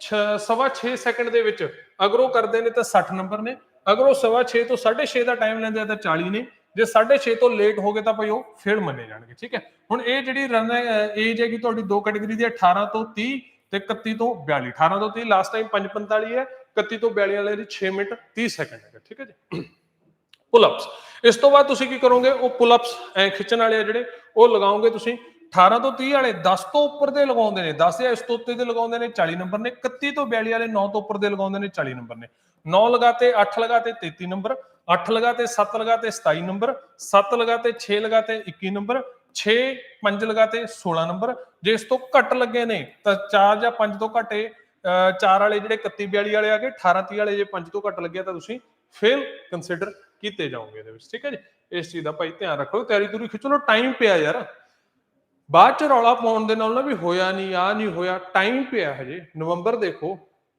ਛ- ਸਵਾ 6 ਸੈਕਿੰਡ ਦੇ ਵਿੱਚ ਅਗਰ ਉਹ ਕਰਦੇ ਨੇ ਤਾਂ 60 ਨੰਬਰ ਨੇ। ਅਗਰ ਉਹ ਸਵਾ 6 ਤੋਂ 6.5 ਦਾ ਟਾਈਮ ਲੈਂਦੇ ਆ ਤਾਂ 40 ਨੇ, ਜੇ 6.5 ਤੋਂ ਲੇਟ ਹੋ ਗਏ ਤਾਂ ਭਾਈ ਉਹ ਫੇਲ ਮੰਨੇ ਜਾਣਗੇ, ਠੀਕ ਹੈ? ਹੁਣ ਇਹ ਜਿਹੜੀ ਰਨ ਏਜ ਹੈਗੀ ਤੁਹਾਡੀ ਦੋ ਕੈਟਾਗਰੀ ਦੀ ਹੈ 18 ਤੋਂ 30 ਤੇ 31 ਤੋਂ 42 18 ਤੋਂ 30 ਲਾਸਟ ਟਾਈਮ 5:45 ਹੈ 31 ਤੋਂ 42 ਵਾਲੇ ਦੀ 6 ਮਿੰਟ 30 ਸੈਕਿੰਡ ਹੈਗਾ, ਠੀਕ ਹੈ ਜੀ? ਪੁਲ ਅਪਸ ਇਸ ਤੋਂ ਬਾਅਦ ਤੁਸੀਂ ਕੀ ਕਰੋਗੇ, ਉਹ ਪੁਲ ਅਪਸ ਐ ਖਿੱਚਣ ਵਾਲੇ ਆ ਜਿਹੜੇ, ਉਹ ਲਗਾਓਗੇ ਤੁਸੀਂ 18 ਤੋਂ 30 ਵਾਲੇ 10 ਤੋਂ ਉੱਪਰ ਦੇ ਲਗਾਉਂਦੇ ਨੇ 10 ਜਾਂ ਇਸ ਤੋਂ ਉੱਤੇ ਦੇ ਲਗਾਉਂਦੇ ਨੇ 40 ਨੰਬਰ ਨੇ 31 ਤੋਂ 42 ਵਾਲੇ 9 ਤੋਂ ਉੱਪਰ ਦੇ ਲਗਾਉਂਦੇ ਨੇ 40 ਨੰਬਰ ਨੇ। 9 ਲਗਾਤੇ 8 ਲਗਾਤੇ 33 ਨੰਬਰ 8 ਲਗਾਤੇ 7 ਲਗਾਤੇ 27 ਨੰਬਰ 7 ਲਗਾਤੇ 6 ਲਗਾਤੇ 21 ਨੰਬਰ 6 5 ਲਗਾਤੇ 16 ਨੰਬਰ। ਜੇ ਇਸ ਤੋਂ ਘੱਟ ਲੱਗੇ ਨੇ, ਤਾਂ 4 ਜਾਂ 5 ਤੋਂ ਘੱਟੇ 4 ਵਾਲੇ ਜਿਹੜੇ 31 42 ਵਾਲੇ ਆ ਗਏ 18 30 ਵਾਲੇ ਜੇ 5 ਤੋਂ ਘੱਟ ਲੱਗਿਆ ਤਾਂ ਤੁਸੀਂ ਫੇਲ ਕੰਸੀਡਰ ਕੀਤੇ ਜਾਓਗੇ ਇਹਦੇ ਵਿੱਚ, ਠੀਕ ਹੈ ਜੀ? ਇਸ ਚੀਜ਼ ਦਾ ਭਾਈ ਧਿਆਨ ਰੱਖੋ, ਤਿਆਰੀ ਤੁਰੀ ਖਿੱਚ, ਲਓ ਟਾਈਮ ਪਿਆ ਯਾਰ। ਬਾਅਦ ਚ ਰੌਲਾ ਪਾਉਣ ਦੇ ਨਾਲ ਨਾ ਵੀ ਹੋਇਆ ਨਹੀਂ ਆ ਨਹੀਂ ਹੋਇਆ ਟਾਈਮ ਪਿਆ ਹਜੇ, ਨਵੰਬਰ ਦੇਖੋ,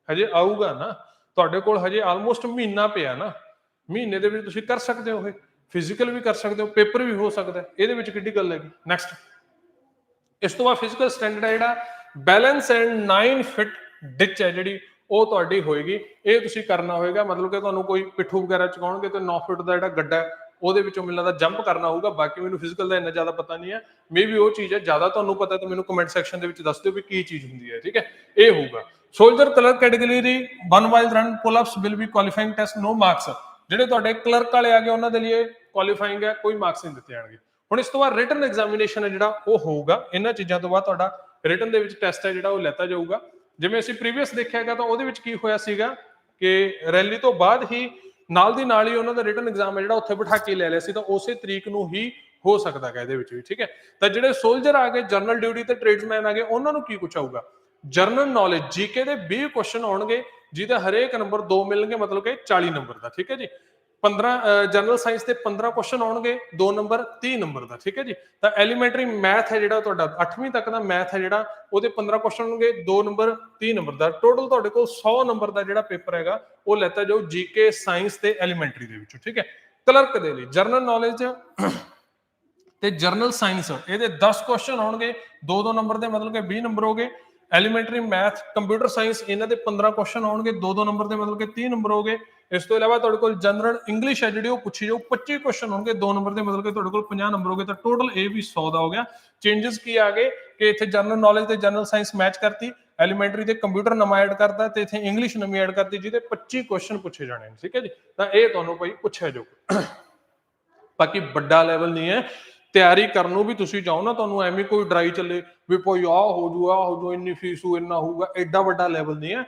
ਹਜੇ ਆਊਗਾ ਨਾ। ਤੁਹਾਡੇ ਕੋਲ ਹਜੇ ਆਲਮੋਸਟ ਮਹੀਨਾ ਪਿਆ ਨਾ ਮਹੀਨੇ ਦੇ ਵਿੱਚ ਤੁਸੀਂ ਕਰ ਸਕਦੇ ਹੋ ਇਹ ਫਿਜ਼ੀਕਲ ਵੀ ਕਰ ਸਕਦੇ ਹੋ ਪੇਪਰ ਵੀ ਹੋ ਸਕਦਾ ਇਹਦੇ ਵਿੱਚ ਕਿੱਡੀ ਗੱਲ ਹੈਗੀ? ਨੈਕਸਟ ਇਸ ਤੋਂ ਬਾਅਦ ਫਿਜ਼ੀਕਲ ਸਟੈਂਡਰਡ ਹੈ ਜਿਹੜਾ ਬੈਲੈਂਸ ਐਂਡ 9 ਫਿਟ ਡਿਚ ਹੈ ਜਿਹੜੀ ਉਹ ਤੁਹਾਡੀ ਹੋਏਗੀ। ਇਹ ਤੁਸੀਂ ਕਰਨਾ ਹੋਏਗਾ ਮਤਲਬ ਕਿ ਤੁਹਾਨੂੰ ਕੋਈ ਪਿੱਠੂ ਵਗੈਰਾ ਚਕਾਉਣਗੇ ਤੇ 9 ਫੁੱਟ ਦਾ ਜਿਹੜਾ ਗੱਡਾ ਹੈ, ਉਹਦੇ ਵਿੱਚੋਂ ਮੈਨੂੰ ਲੱਗਦਾ ਜੰਪ ਕਰਨਾ ਹੋਊਗਾ ਬਾਕੀ ਮੈਨੂੰ ਫਿਜ਼ੀਕਲ ਦਾ ਇੰਨਾ ਜ਼ਿਆਦਾ ਪਤਾ ਨਹੀਂ ਹੈ। ਮੇਬੀ ਉਹ ਚੀਜ਼ ਹੈ ਜ਼ਿਆਦਾ ਤੁਹਾਨੂੰ ਪਤਾ ਤਾਂ ਮੈਨੂੰ ਕਮੈਂਟ ਸੈਕਸ਼ਨ ਦੇ ਵਿੱਚ ਦੱਸ ਦਿਓ ਵੀ ਕੀ ਚੀਜ਼ ਹੁੰਦੀ ਹੈ ਠੀਕ ਹੈ? ਇਹ ਹੋਊਗਾ। Soldier clerk category the one mile run pull ups will be qualifying test no marks ਜਿਹੜੇ ਤੁਹਾਡੇ ਕਲਰਕ ਵਾਲੇ ਆ ਗਏ, ਉਹਨਾਂ ਦੇ ਲਈ ਕੁਆਲੀਫਾਈਂਗ ਹੈ, ਕੋਈ ਮਾਰਕਸ ਨਹੀਂ ਦਿੱਤੇ ਜਾਣਗੇ। ਹੁਣ ਇਸ ਤੋਂ ਬਾਅਦ ਰਿਟਨ ਐਗਜ਼ਾਮੀਨੇਸ਼ਨ ਹੈ ਜਿਹੜਾ, ਉਹ ਹੋਊਗਾ। ਇਹਨਾਂ ਚੀਜ਼ਾਂ ਤੋਂ ਬਾਅਦ ਤੁਹਾਡਾ ਰਿਟਨ ਦੇ ਵਿੱਚ ਟੈਸਟ ਹੈ ਜਿਹੜਾ, ਉਹ ਲੈਤਾ ਜਾਊਗਾ। ਜਿਵੇਂ ਅਸੀਂ ਪ੍ਰੀਵੀਅਸ ਦੇਖਿਆਗਾ ਤਾਂ ਉਹਦੇ ਵਿੱਚ ਕੀ ਹੋਇਆ ਸੀਗਾ ਕਿ ਰੈਲੀ ਤੋਂ ਬਾਅਦ ਹੀ ਨਾਲ ਦੀ ਨਾਲ ਹੀ ਉਹਨਾਂ ਦਾ ਰਿਟਨ ਐਗਜ਼ਾਮ ਹੈ ਜਿਹੜਾ, ਉੱਥੇ ਬਿਠਾ ਕੇ ਲੈ ਲਿਆ ਸੀ, ਤਾਂ ਉਸੇ ਤਰੀਕ ਨੂੰ ਹੀ ਹੋ ਸਕਦਾ ਹੈ ਇਹਦੇ ਵਿੱਚ ਵੀ, ਠੀਕ ਹੈ? ਤਾਂ ਜਿਹੜੇ ਸੋਲਜਰ ਆ ਗਏ ਜਰਨਲ ਡਿਊਟੀ ਤੇ ਟ੍ਰੇਡਸਮੈਨ ਆ ਗਏ, ਉਹਨਾਂ ਨੂੰ ਕੀ ਕੁਛ ਆਊਗਾ? ਜਰਨਲ ਨੌਲੇਜ ਜੀਕੇ ਦੇ 20 ਕੁਐਸਚਨ ਆਉਣਗੇ, ਜਿਹਦੇ ਹਰੇਕ ਨੰਬਰ 2 ਮਿਲਣਗੇ, ਮਤਲਬ ਕਿ 40 ਨੰਬਰ ਦਾ, ਠੀਕ ਹੈ ਜੀ? 15 ਜਨਰਲ ਸਾਇੰਸ ਦੇ 15 ਕੁਐਸਚਨ ਆਉਣਗੇ 2 ਨੰਬਰ 30 ਨੰਬਰ ਦਾ, ਠੀਕ ਹੈ ਜੀ? ਤਾਂ ਐਲੀਮੈਂਟਰੀ ਮੈਥ ਹੈ ਜਿਹੜਾ ਤੁਹਾਡਾ 8ਵੀਂ ਤੱਕ ਦਾ ਮੈਥ ਹੈ ਜਿਹੜਾ, ਉਹਦੇ 15 ਕੁਐਸਚਨ ਹੋਣਗੇ 2 ਨੰਬਰ 30 ਨੰਬਰ ਦਾ। ਟੋਟਲ ਤੁਹਾਡੇ ਕੋਲ 100 ਨੰਬਰ ਦਾ ਜਿਹੜਾ ਪੇਪਰ ਹੈਗਾ, ਉਹ ਲੈਤਾ ਜਾਓ ਜੀਕੇ ਸਾਇੰਸ ਤੇ ਐਲੀਮੈਂਟਰੀ ਦੇ ਵਿੱਚੋਂ, ਠੀਕ ਹੈ? ਕਲਰਕ ਦੇ ਲਈ, ਜਰਨਲ ਨੌਲੇਜ ਤੇ ਜਰਨਲ ਸਾਇੰਸ ਇਹਦੇ 10 ਕੁਐਸਚਨ ਹੋਣਗੇ 2-2 ਨੰਬਰ ਦੇ ਮਤਲਬ ਕਿ 20 ਨੰਬਰ ਹੋਗੇ ਐਲੀਮੈਂਟਰੀ ਮੈਥ ਕੰਪਿਊਟਰ ਸਾਇੰਸ ਇਹਨਾਂ ਦੇ 15 ਕੁਐਸਚਨ ਹੋਣਗੇ 2-2 ਨੰਬਰ ਦੇ ਮਤਲਬ ਕਿ 30 ਨੰਬਰ ਹੋਗੇ। ਇਸ ਤੋਂ ਇਲਾਵਾ ਤੁਹਾਡੇ ਕੋਲ ਜਨਰਲ ਇੰਗਲਿਸ਼ ਹੈ ਜਿਹੜੀ, ਉਹ ਪੁੱਛੀ ਜਾਊ 25 ਕੁਐਸਚਨ ਹੋਣਗੇ 2 ਨੰਬਰ ਦੇ ਮਤਲਬ ਕਿ ਤੁਹਾਡੇ ਕੋਲ 50 ਨੰਬਰ ਹੋਗੇ, ਤਾਂ ਟੋਟਲ ਇਹ ਵੀ 100 ਦਾ ਹੋ ਗਿਆ। ਚੇਂਜਸ ਕੀ ਆ ਗਏ ਕਿ ਇੱਥੇ ਜਨਰਲ ਨੌਲੇਜ ਤੇ ਜਨਰਲ ਸਾਇੰਸ ਮੈਚ ਕਰਤੀ ਐਲੀਮੈਂਟਰੀ ਤੇ ਕੰਪਿਊਟਰ ਨਵਾਂ ਐਡ ਕਰਤਾ ਤੇ ਇੱਥੇ ਇੰਗਲਿਸ਼ ਨਵੀਂ ਐਡ ਕਰਤੀ, ਜਿਹਦੇ 25 ਕੁਐਸਚਨ ਪੁੱਛੇ ਜਾਣੇ ਨੇ, ਠੀਕ ਹੈ ਜੀ? ਤਾਂ ਇਹ ਤੁਹਾਨੂੰ ਭਾਈ ਪੁੱਛਿਆ ਜਾਊਗਾ ਬਾਕੀ ਵੱਡਾ ਲੈਵਲ ਨਹੀਂ ਹੈ। ਤਿਆਰੀ ਕਰਨ ਨੂੰ ਵੀ ਤੁਸੀਂ ਚਾਹੋ ਨਾ, ਤੁਹਾਨੂੰ ਐਵੇਂ ਕੋਈ ਡਰਾਈ ਚੱਲੇ ਵੀ ਕੋਈ ਆ ਹੋ ਜੂ ਹੋ ਜੂ, ਇੰਨੀ ਫੀਸ ਹੋ ਇੰਨਾ ਹੋਊਗਾ, ਐਡਾ ਵੱਡਾ ਲੈਵਲ ਨਹੀਂ ਹੈ।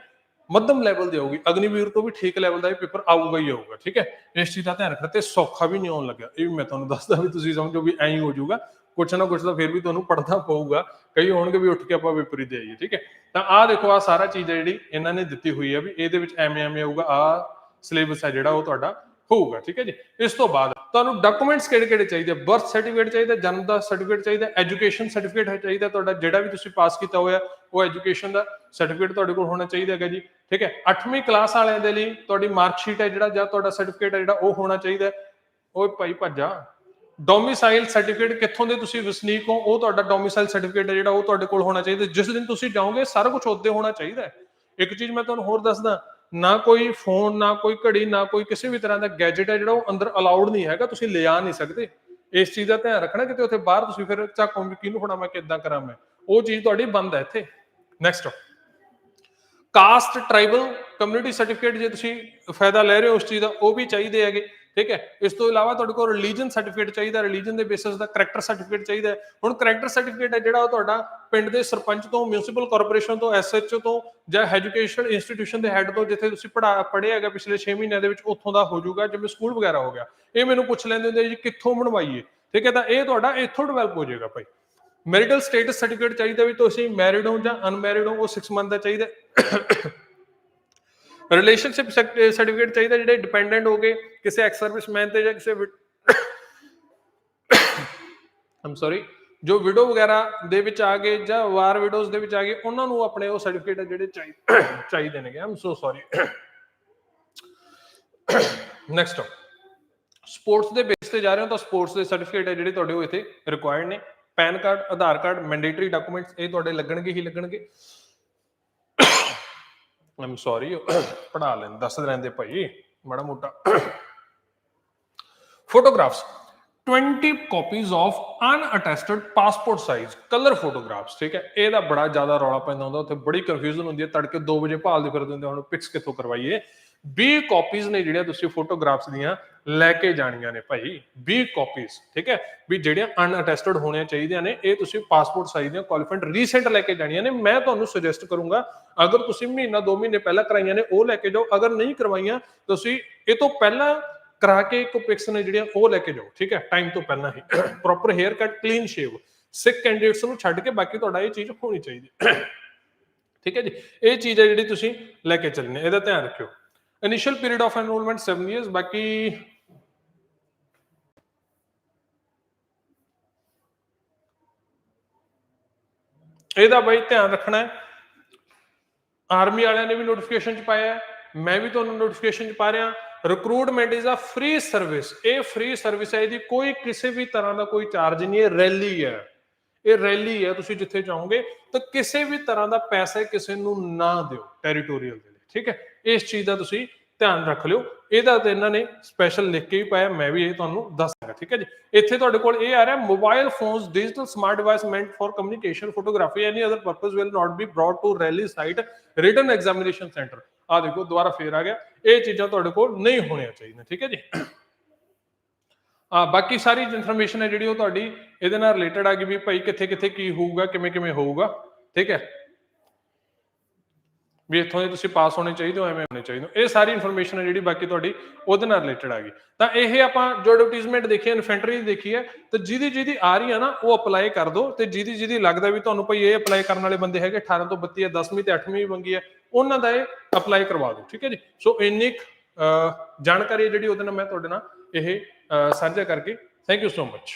ਮੱਧਮ ਲੈਵਲ ਦੇ ਹੋਊਗੀ ਅਗਨੀਵੀਰ ਤੋਂ ਵੀ ਠੀਕ ਲੈਵਲ ਦਾ ਇਹ ਪੇਪਰ ਆਊਗਾ ਹੀ ਆਊਗਾ, ਠੀਕ ਹੈ? ਇਸ ਚੀਜ਼ ਦਾ ਧਿਆਨ ਰੱਖਣਾ ਤੇ ਸੌਖਾ ਵੀ ਨਹੀਂ ਆਉਣ ਲੱਗਾ ਇਹ ਵੀ ਮੈਂ ਤੁਹਾਨੂੰ ਦੱਸਦਾ ਵੀ ਤੁਸੀਂ ਸਮਝੋ ਵੀ ਐਂ ਹੀ ਹੋ ਜਾਊਗਾ। ਕੁਛ ਨਾ ਕੁਛ ਤਾਂ ਫਿਰ ਵੀ ਤੁਹਾਨੂੰ ਪੜਨਾ ਪਊਗਾ। ਕਈ ਹੋਣਗੇ ਵੀ ਉੱਠ ਕੇ ਆਪਾਂ ਪੇਪਰ ਹੀ ਦੇ ਆਈਏ, ਠੀਕ ਹੈ? ਤਾਂ ਆਹ ਦੇਖੋ ਆ ਸਾਰਾ ਚੀਜ਼ ਹੈ ਜਿਹੜੀ ਇਹਨਾਂ ਨੇ ਦਿੱਤੀ ਹੋਈ ਹੈ ਵੀ ਇਹਦੇ ਵਿੱਚ ਐਵੇਂ ਐਵੇਂ ਆਊਗਾ। ਆ ਸਿਲੇਬਸ ਹੈ ਜਿਹੜਾ ਉਹ ਤੁਹਾਡਾ ਹੋਊਗਾ, ਠੀਕ ਹੈ ਜੀ? ਇਸ ਤੋਂ ਬਾਅਦ ਤੁਹਾਨੂੰ ਡਾਕੂਮੈਂਟਸ ਕਿਹੜੇ ਕਿਹੜੇ ਚਾਹੀਦੇ? ਬਰਥ ਸਰਟੀਫਿਕੇਟ ਚਾਹੀਦਾ, ਜਨਮ ਦਾ ਸਰਟੀਫਿਕੇਟ ਚਾਹੀਦਾ ਐਜੂਕੇਸ਼ਨ ਸਰਟੀਫਿਕੇਟ ਚਾਹੀਦਾ ਤੁਹਾਡਾ, ਜਿਹੜਾ ਵੀ ਤੁਸੀਂ ਪਾਸ ਕੀਤਾ ਹੋਇਆ, ਉਹ ਐਜੂਕੇਸ਼ਨ ਦਾ ਸਰਟੀਫਿਕੇਟ ਤੁਹਾਡੇ ਕੋਲ ਹੋਣਾ ਚਾਹੀਦਾ ਹੈਗਾ ਜੀ, ਠੀਕ ਹੈ? 8ਵੀਂ ਕਲਾਸ ਵਾਲਿਆਂ ਦੇ ਲਈ ਤੁਹਾਡੀ ਮਾਰਕ ਸ਼ੀਟ ਹੈ ਜਿਹੜਾ, ਜਾਂ ਤੁਹਾਡਾ ਸਰਟੀਫਿਕੇਟ ਹੈ ਜਿਹੜਾ, ਉਹ ਹੋਣਾ ਚਾਹੀਦਾ ਹੈ। ਓਏ ਭਾਈ ਭੱਜਾ ਡੋਮਿਸਾਈਲ ਸਰਟੀਫਿਕੇਟ ਕਿੱਥੋਂ ਦੇ ਤੁਸੀਂ ਵਸਨੀਕ ਹੋ, ਉਹ ਤੁਹਾਡਾ ਡੋਮਿਸਾਈਲ ਸਰਟੀਫਿਕੇਟ ਹੈ ਜਿਹੜਾ, ਉਹ ਤੁਹਾਡੇ ਕੋਲ ਹੋਣਾ ਚਾਹੀਦਾ, ਜਿਸ ਦਿਨ ਤੁਸੀਂ ਜਾਓਗੇ, ਸਾਰਾ ਕੁਝ ਉੱਤੇ ਹੋਣਾ ਚਾਹੀਦਾ ਹੈ। ਇੱਕ ਚੀਜ਼ ਮੈਂ ਤੁਹਾਨੂੰ ਹੋਰ ਦੱਸਦਾ ਨਾ ਕੋਈ ਫੋਨ, ਨਾ ਕੋਈ ਘੜੀ, ਨਾ ਕੋਈ ਕਿਸੇ ਵੀ ਤਰ੍ਹਾਂ ਦਾ ਗੈਜਟ ਹੈ ਜਿਹੜਾ ਉਹ ਅੰਦਰ ਅਲਾਉਡ ਨਹੀਂ ਹੈਗਾ, ਤੁਸੀਂ ਲਿਆ ਨਹੀਂ ਸਕਦੇ। ਇਸ ਚੀਜ਼ ਦਾ ਧਿਆਨ ਰੱਖਣਾ, ਕਿਤੇ ਉੱਥੇ ਬਾਹਰ ਤੁਸੀਂ ਫਿਰ ਝਾਕੋ ਵੀ ਕਿਹਨੂੰ ਫੜਾ ਮੈਂ ਕਿੱਦਾਂ ਕਰਾਂ ਮੈਂ। ਉਹ ਚੀਜ਼ ਤੁਹਾਡੀ ਬੰਦ ਹੈ ਇੱਥੇ। Next caste tribal community certificate ਜੇ ਤੁਸੀਂ ਫਾਇਦਾ ਲੈ ਰਹੇ ਹੋ ਉਸ ਚੀਜ਼ ਦਾ, ਉਹ ਵੀ ਚਾਹੀਦੇ ਹੈਗੇ। ਠੀਕ ਹੈ? ਇਸ ਤੋਂ ਇਲਾਵਾ ਤੁਹਾਡੇ ਕੋਲ ਰਿਲੀਜੀਅਨ ਸਰਟੀਫਿਕੇਟ ਚਾਹੀਦਾ ਰਿਲੀਜੀਅਨ ਦੇ ਬੇਸਿਸ ਦਾ ਕਰੈਕਟਰ ਸਰਟੀਫਿਕੇਟ ਚਾਹੀਦਾ ਹੁਣ ਕਰੈਕਟਰ ਸਰਟੀਫਿਕੇਟ ਹੈ ਜਿਹੜਾ ਉਹ ਤੁਹਾਡਾ ਪਿੰਡ ਦੇ ਸਰਪੰਚ ਤੋਂ ਮਿਊਨਿਸਪਲ ਕਾਰਪੋਰੇਸ਼ਨ ਤੋਂ ਐਸਐਚਓ ਤੋਂ ਜਾਂ ਐਜੂਕੇਸ਼ਨਲ ਇੰਸਟੀਟਿਊਸ਼ਨ ਦੇ ਹੈੱਡ ਤੋਂ ਜਿੱਥੇ ਤੁਸੀਂ ਪੜਾ ਪੜ੍ਹਿਆ ਹੈਗਾ ਪਿਛਲੇ 6 ਮਹੀਨਿਆਂ ਦੇ ਵਿੱਚ, ਉੱਥੋਂ ਦਾ ਹੋ ਜਾਊਗਾ, ਜਿਵੇਂ ਸਕੂਲ ਵਗੈਰਾ ਹੋ ਗਿਆ। ਇਹ ਮੈਨੂੰ ਪੁੱਛ ਲੈਂਦੇ ਹੁੰਦੇ ਜੀ, ਕਿੱਥੋਂ ਬਣਵਾਈਏ? ਠੀਕ ਹੈ? ਤਾਂ ਇਹ ਤੁਹਾਡਾ ਇੱਥੋਂ ਡਿਵੈਲਪ ਹੋ ਜਾਏਗਾ ਭਾਈ। ਮੈਰਿਟਲ ਸਟੇਟਸ ਸਰਟੀਫਿਕੇਟ ਚਾਹੀਦਾ ਵੀ ਤੁਸੀਂ ਮੈਰਿਡ ਹੋ ਜਾਂ ਅਨਮੈਰਿਡ ਹੋ, ਉਹ 6 ਮੰਥ ਦਾ ਚਾਹੀਦਾ ਰਿਲੇਸ਼ਨਸ਼ਿਪ ਸਰਟੀਫਿਕੇਟ eh, ਚਾਹੀਦਾ ਜਿਹੜੇ ਡਿਪੈਂਡੈਂਟ ਹੋਗੇ, ਕਿਸੇ ਐਕਸ ਸਰਵਿਸਮੈਨ ਤੇ ਜਾਂ ਕਿਸੇ ਆਮ ਸੌਰੀ [coughs] ਜੋ ਵਿਡੋ ਵਗੈਰਾ ਦੇ ਵਿੱਚ ਆ ਗਏ ਜਾਂ ਵਾਰ ਵਿਡੋਜ਼ ਦੇ ਵਿੱਚ ਆ ਗਏ, ਉਹਨਾਂ ਨੂੰ ਆਪਣੇ ਉਹ ਸਰਟੀਫਿਕੇਟ ਜਿਹੜੇ [coughs] ਚਾਹੀਦੇ ਨੇਗੇ। Um so sorry next sports ਦੇ ਬੇਸ ਤੇ ਜਾ ਰਹੇ ਹੋ ਤਾਂ ਸਪੋਰਟਸ ਦੇ ਸਰਟੀਫਿਕੇਟ ਹੈ ਜਿਹੜੇ ਤੁਹਾਡੇ ਉਹ ਇੱਥੇ ਰਿਕੁਆਇਰਡ ਨੇ। PAN card Aadhaar card mandatory documents ਇਹ ਤੁਹਾਡੇ ਲੱਗਣਗੇ ਹੀ ਲੱਗਣਗੇ। ਆਮ ਸੌਰੀ ਪੜਾ ਲੈਣ, ਦੱਸ ਲੈਂਦੇ ਭਾਈ, ਮਾੜਾ ਮੋਟਾ। Photographs 20 copies of unattested passport size colour photographs ਠੀਕ ਹੈ? ਇਹਦਾ ਬੜਾ ਜ਼ਿਆਦਾ ਰੌਲਾ ਪੈਂਦਾ ਹੁੰਦਾ, ਉੱਥੇ ਬੜੀ ਕਨਫਿਊਜ਼ਨ ਹੁੰਦੀ ਹੈ, ਤੜਕੇ 2 ਵਜੇ ਭਾਲਦੇ ਫਿਰਦੇ ਹੁੰਦੇ ਹੁਣ ਪਿਕਸ ਕਿੱਥੋਂ ਕਰਵਾਈਏ? 20 ਕਾਪੀਜ਼ ਨੇ ਜਿਹੜੀਆਂ ਤੁਸੀਂ ਫੋਟੋਗ੍ਰਾਫਸ ਦੀਆਂ ਲੈ ਕੇ ਜਾਣੀਆਂ ਨੇ ਭਾਈ 20 ਕਾਪੀਜ਼ ਠੀਕ ਹੈ? ਵੀ ਜਿਹੜੀਆਂ ਅਨਅਟੈਸਟਡ ਹੋਣੀਆਂ ਚਾਹੀਦੀਆਂ ਨੇ, ਇਹ ਤੁਸੀਂ ਪਾਸਪੋਰਟ ਸਾਈਜ਼ ਦੀਆਂ ਕੁਆਲੀਫਾਈਡ ਰੀਸੈਂਟ ਲੈ ਕੇ ਜਾਣੀਆਂ ਨੇ। ਮੈਂ ਤੁਹਾਨੂੰ ਸੁਜੈਸਟ ਕਰੂੰਗਾ, ਅਗਰ ਤੁਸੀਂ ਮਹੀਨਾ 2 ਮਹੀਨੇ ਪਹਿਲਾਂ ਕਰਾਈਆਂ ਨੇ, ਉਹ ਲੈ ਕੇ ਜਾਓ। ਅਗਰ ਨਹੀਂ ਕਰਵਾਈਆਂ, ਤੁਸੀਂ ਇਹ ਤੋਂ ਪਹਿਲਾਂ ਕਰਾ ਕੇ ਇੱਕ ਪਿਕਸ ਨੇ ਜਿਹੜੀਆਂ, ਉਹ ਲੈ ਕੇ ਜਾਓ, ਠੀਕ ਹੈ? ਟਾਈਮ ਤੋਂ ਪਹਿਲਾਂ ਹੀ। Proper hair cut clean shave Sikh candidates ਨੂੰ ਛੱਡ ਕੇ ਬਾਕੀ ਤੁਹਾਡਾ ਇਹ ਚੀਜ਼ ਹੋਣੀ ਚਾਹੀਦੀ [coughs] ਠੀਕ ਹੈ ਜੀ? ਇਹ ਚੀਜ਼ ਹੈ ਜਿਹੜੀ ਤੁਸੀਂ ਲੈ ਕੇ ਚੱਲਣੀ ਇਹਦਾ ਧਿਆਨ ਰੱਖਿਓ। Initial period of enrolment 7 years ਬਾਕੀ ਇਹਦਾ ਬਾਈ ਧਿਆਨ ਰੱਖਣਾ ਹੈ। ਆਰਮੀ ਵਾਲਿਆਂ ਨੇ ਵੀ ਨੋਟੀਫਿਕੇਸ਼ਨ ਚ ਪਾਇਆ ਮੈਂ ਵੀ ਤੁਹਾਨੂੰ ਨੋਟੀਫਿਕੇਸ਼ਨ ਚ ਪਾ ਰਿਹਾ recruitment is a free service ਇਹ ਫ੍ਰੀ ਸਰਵਿਸ ਹੈ। ਇਹਦੀ ਕੋਈ ਕਿਸੇ ਵੀ ਤਰ੍ਹਾਂ ਦਾ ਕੋਈ ਚਾਰਜ ਨਹੀਂ ਹੈ। ਰੈਲੀ ਹੈ। ਇਹ ਰੈਲੀ ਹੈ। ਤੁਸੀਂ ਜਿੱਥੇ ਚਾਹੋਗੇ ਤਾਂ ਕਿਸੇ ਵੀ ਤਰ੍ਹਾਂ ਦਾ ਪੈਸਾ ਕਿਸੇ ਨੂੰ ਨਾ ਦਿਓ। ਟੈਰੀਟੋਰੀਅਲ ਦੇ ਠੀਕ ਹੈ? ਇਸ ਚੀਜ਼ ਦਾ ਤੁਸੀਂ ਧਿਆਨ ਰੱਖ ਲਿਓ। ਇਹਦਾ ਤੇ ਇਹਨਾਂ ਨੇ ਸਪੈਸ਼ਲ ਲਿਖ ਕੇ ਵੀ ਪਾਇਆ, ਮੈਂ ਵੀ ਇਹ ਤੁਹਾਨੂੰ ਦੱਸਾਂਗਾ ਠੀਕ ਹੈ ਜੀ? ਇੱਥੇ ਤੁਹਾਡੇ ਕੋਲ ਇਹ ਆ ਰਿਹਾ mobile phones digital smart device meant for communication photography any other purpose will not be brought to rally site written examination centre ਆ ਦੇਖੋ, ਦੁਬਾਰਾ ਫੇਰ ਆ ਗਿਆ। ਇਹ ਚੀਜ਼ਾਂ ਤੁਹਾਡੇ ਕੋਲ ਨਹੀਂ ਹੋਣੀਆਂ ਚਾਹੀਦੀਆਂ, ਠੀਕ ਹੈ ਜੀ? ਆ ਬਾਕੀ ਸਾਰੀ ਇਨਫੋਰਮੇਸ਼ਨ ਹੈ ਜਿਹੜੀ ਉਹ ਤੁਹਾਡੀ, ਇਹਦੇ ਨਾਲ ਰਿਲੇਟਡ ਆ ਗਈ ਵੀ ਭਾਈ ਕਿੱਥੇ ਕਿੱਥੇ ਕੀ ਹੋਊਗਾ ਕਿਵੇਂ ਕਿਵੇਂ ਹੋਊਗਾ, ਠੀਕ ਹੈ? ਵੀ ਇੱਥੋਂ ਦੇ ਤੁਸੀਂ ਪਾਸ ਹੋਣੇ ਚਾਹੀਦੇ ਹੋ ਐਵੇਂ ਹੋਣੇ ਚਾਹੀਦੇ ਹੋ। ਇਹ ਸਾਰੀ ਇਨਫੋਰਮੇਸ਼ਨ ਹੈ ਜਿਹੜੀ ਬਾਕੀ ਤੁਹਾਡੀ ਉਹਦੇ ਨਾਲ ਰਿਲੇਟਡ ਆ ਗਈ। ਤਾਂ ਇਹ ਆਪਾਂ ਜੋ ਐਡਵਰਟਾਈਜ਼ਮੈਂਟ ਦੇਖੀ ਹੈ ਇਨਫੈਂਟਰੀ ਦੀ ਦੇਖੀ ਹੈ ਤੇ ਜਿਹਦੀ ਜਿਹਦੀ ਆ ਰਹੀ ਹੈ ਨਾ ਉਹ ਅਪਲਾਈ ਕਰ ਦਿਓ ਤੇ ਜਿਹਦੀ ਜਿਹਦੀ ਲੱਗਦਾ ਵੀ ਤੁਹਾਨੂੰ ਭਾਈ ਇਹ ਅਪਲਾਈ ਕਰਨ ਵਾਲੇ ਬੰਦੇ ਹੈਗੇ 18 ਤੋਂ 32 ਹੈ 10ਵੀਂ ਤੇ 8ਵੀਂ ਵੀ ਮੰਗੀ ਹੈ ਉਹਨਾਂ ਦਾ ਇਹ ਅਪਲਾਈ ਕਰਵਾ ਦਿਓ ਠੀਕ ਹੈ ਜੀ? ਸੋ ਇੰਨੀ ਕੁ, ਜਾਣਕਾਰੀ ਹੈ ਜਿਹੜੀ ਉਹਦੇ ਨਾਲ ਮੈਂ ਤੁਹਾਡੇ ਨਾਲ ਇਹ ਸਾਂਝਾ ਕਰਕੇ ਥੈਂਕ ਯੂ ਸੋ ਮਚ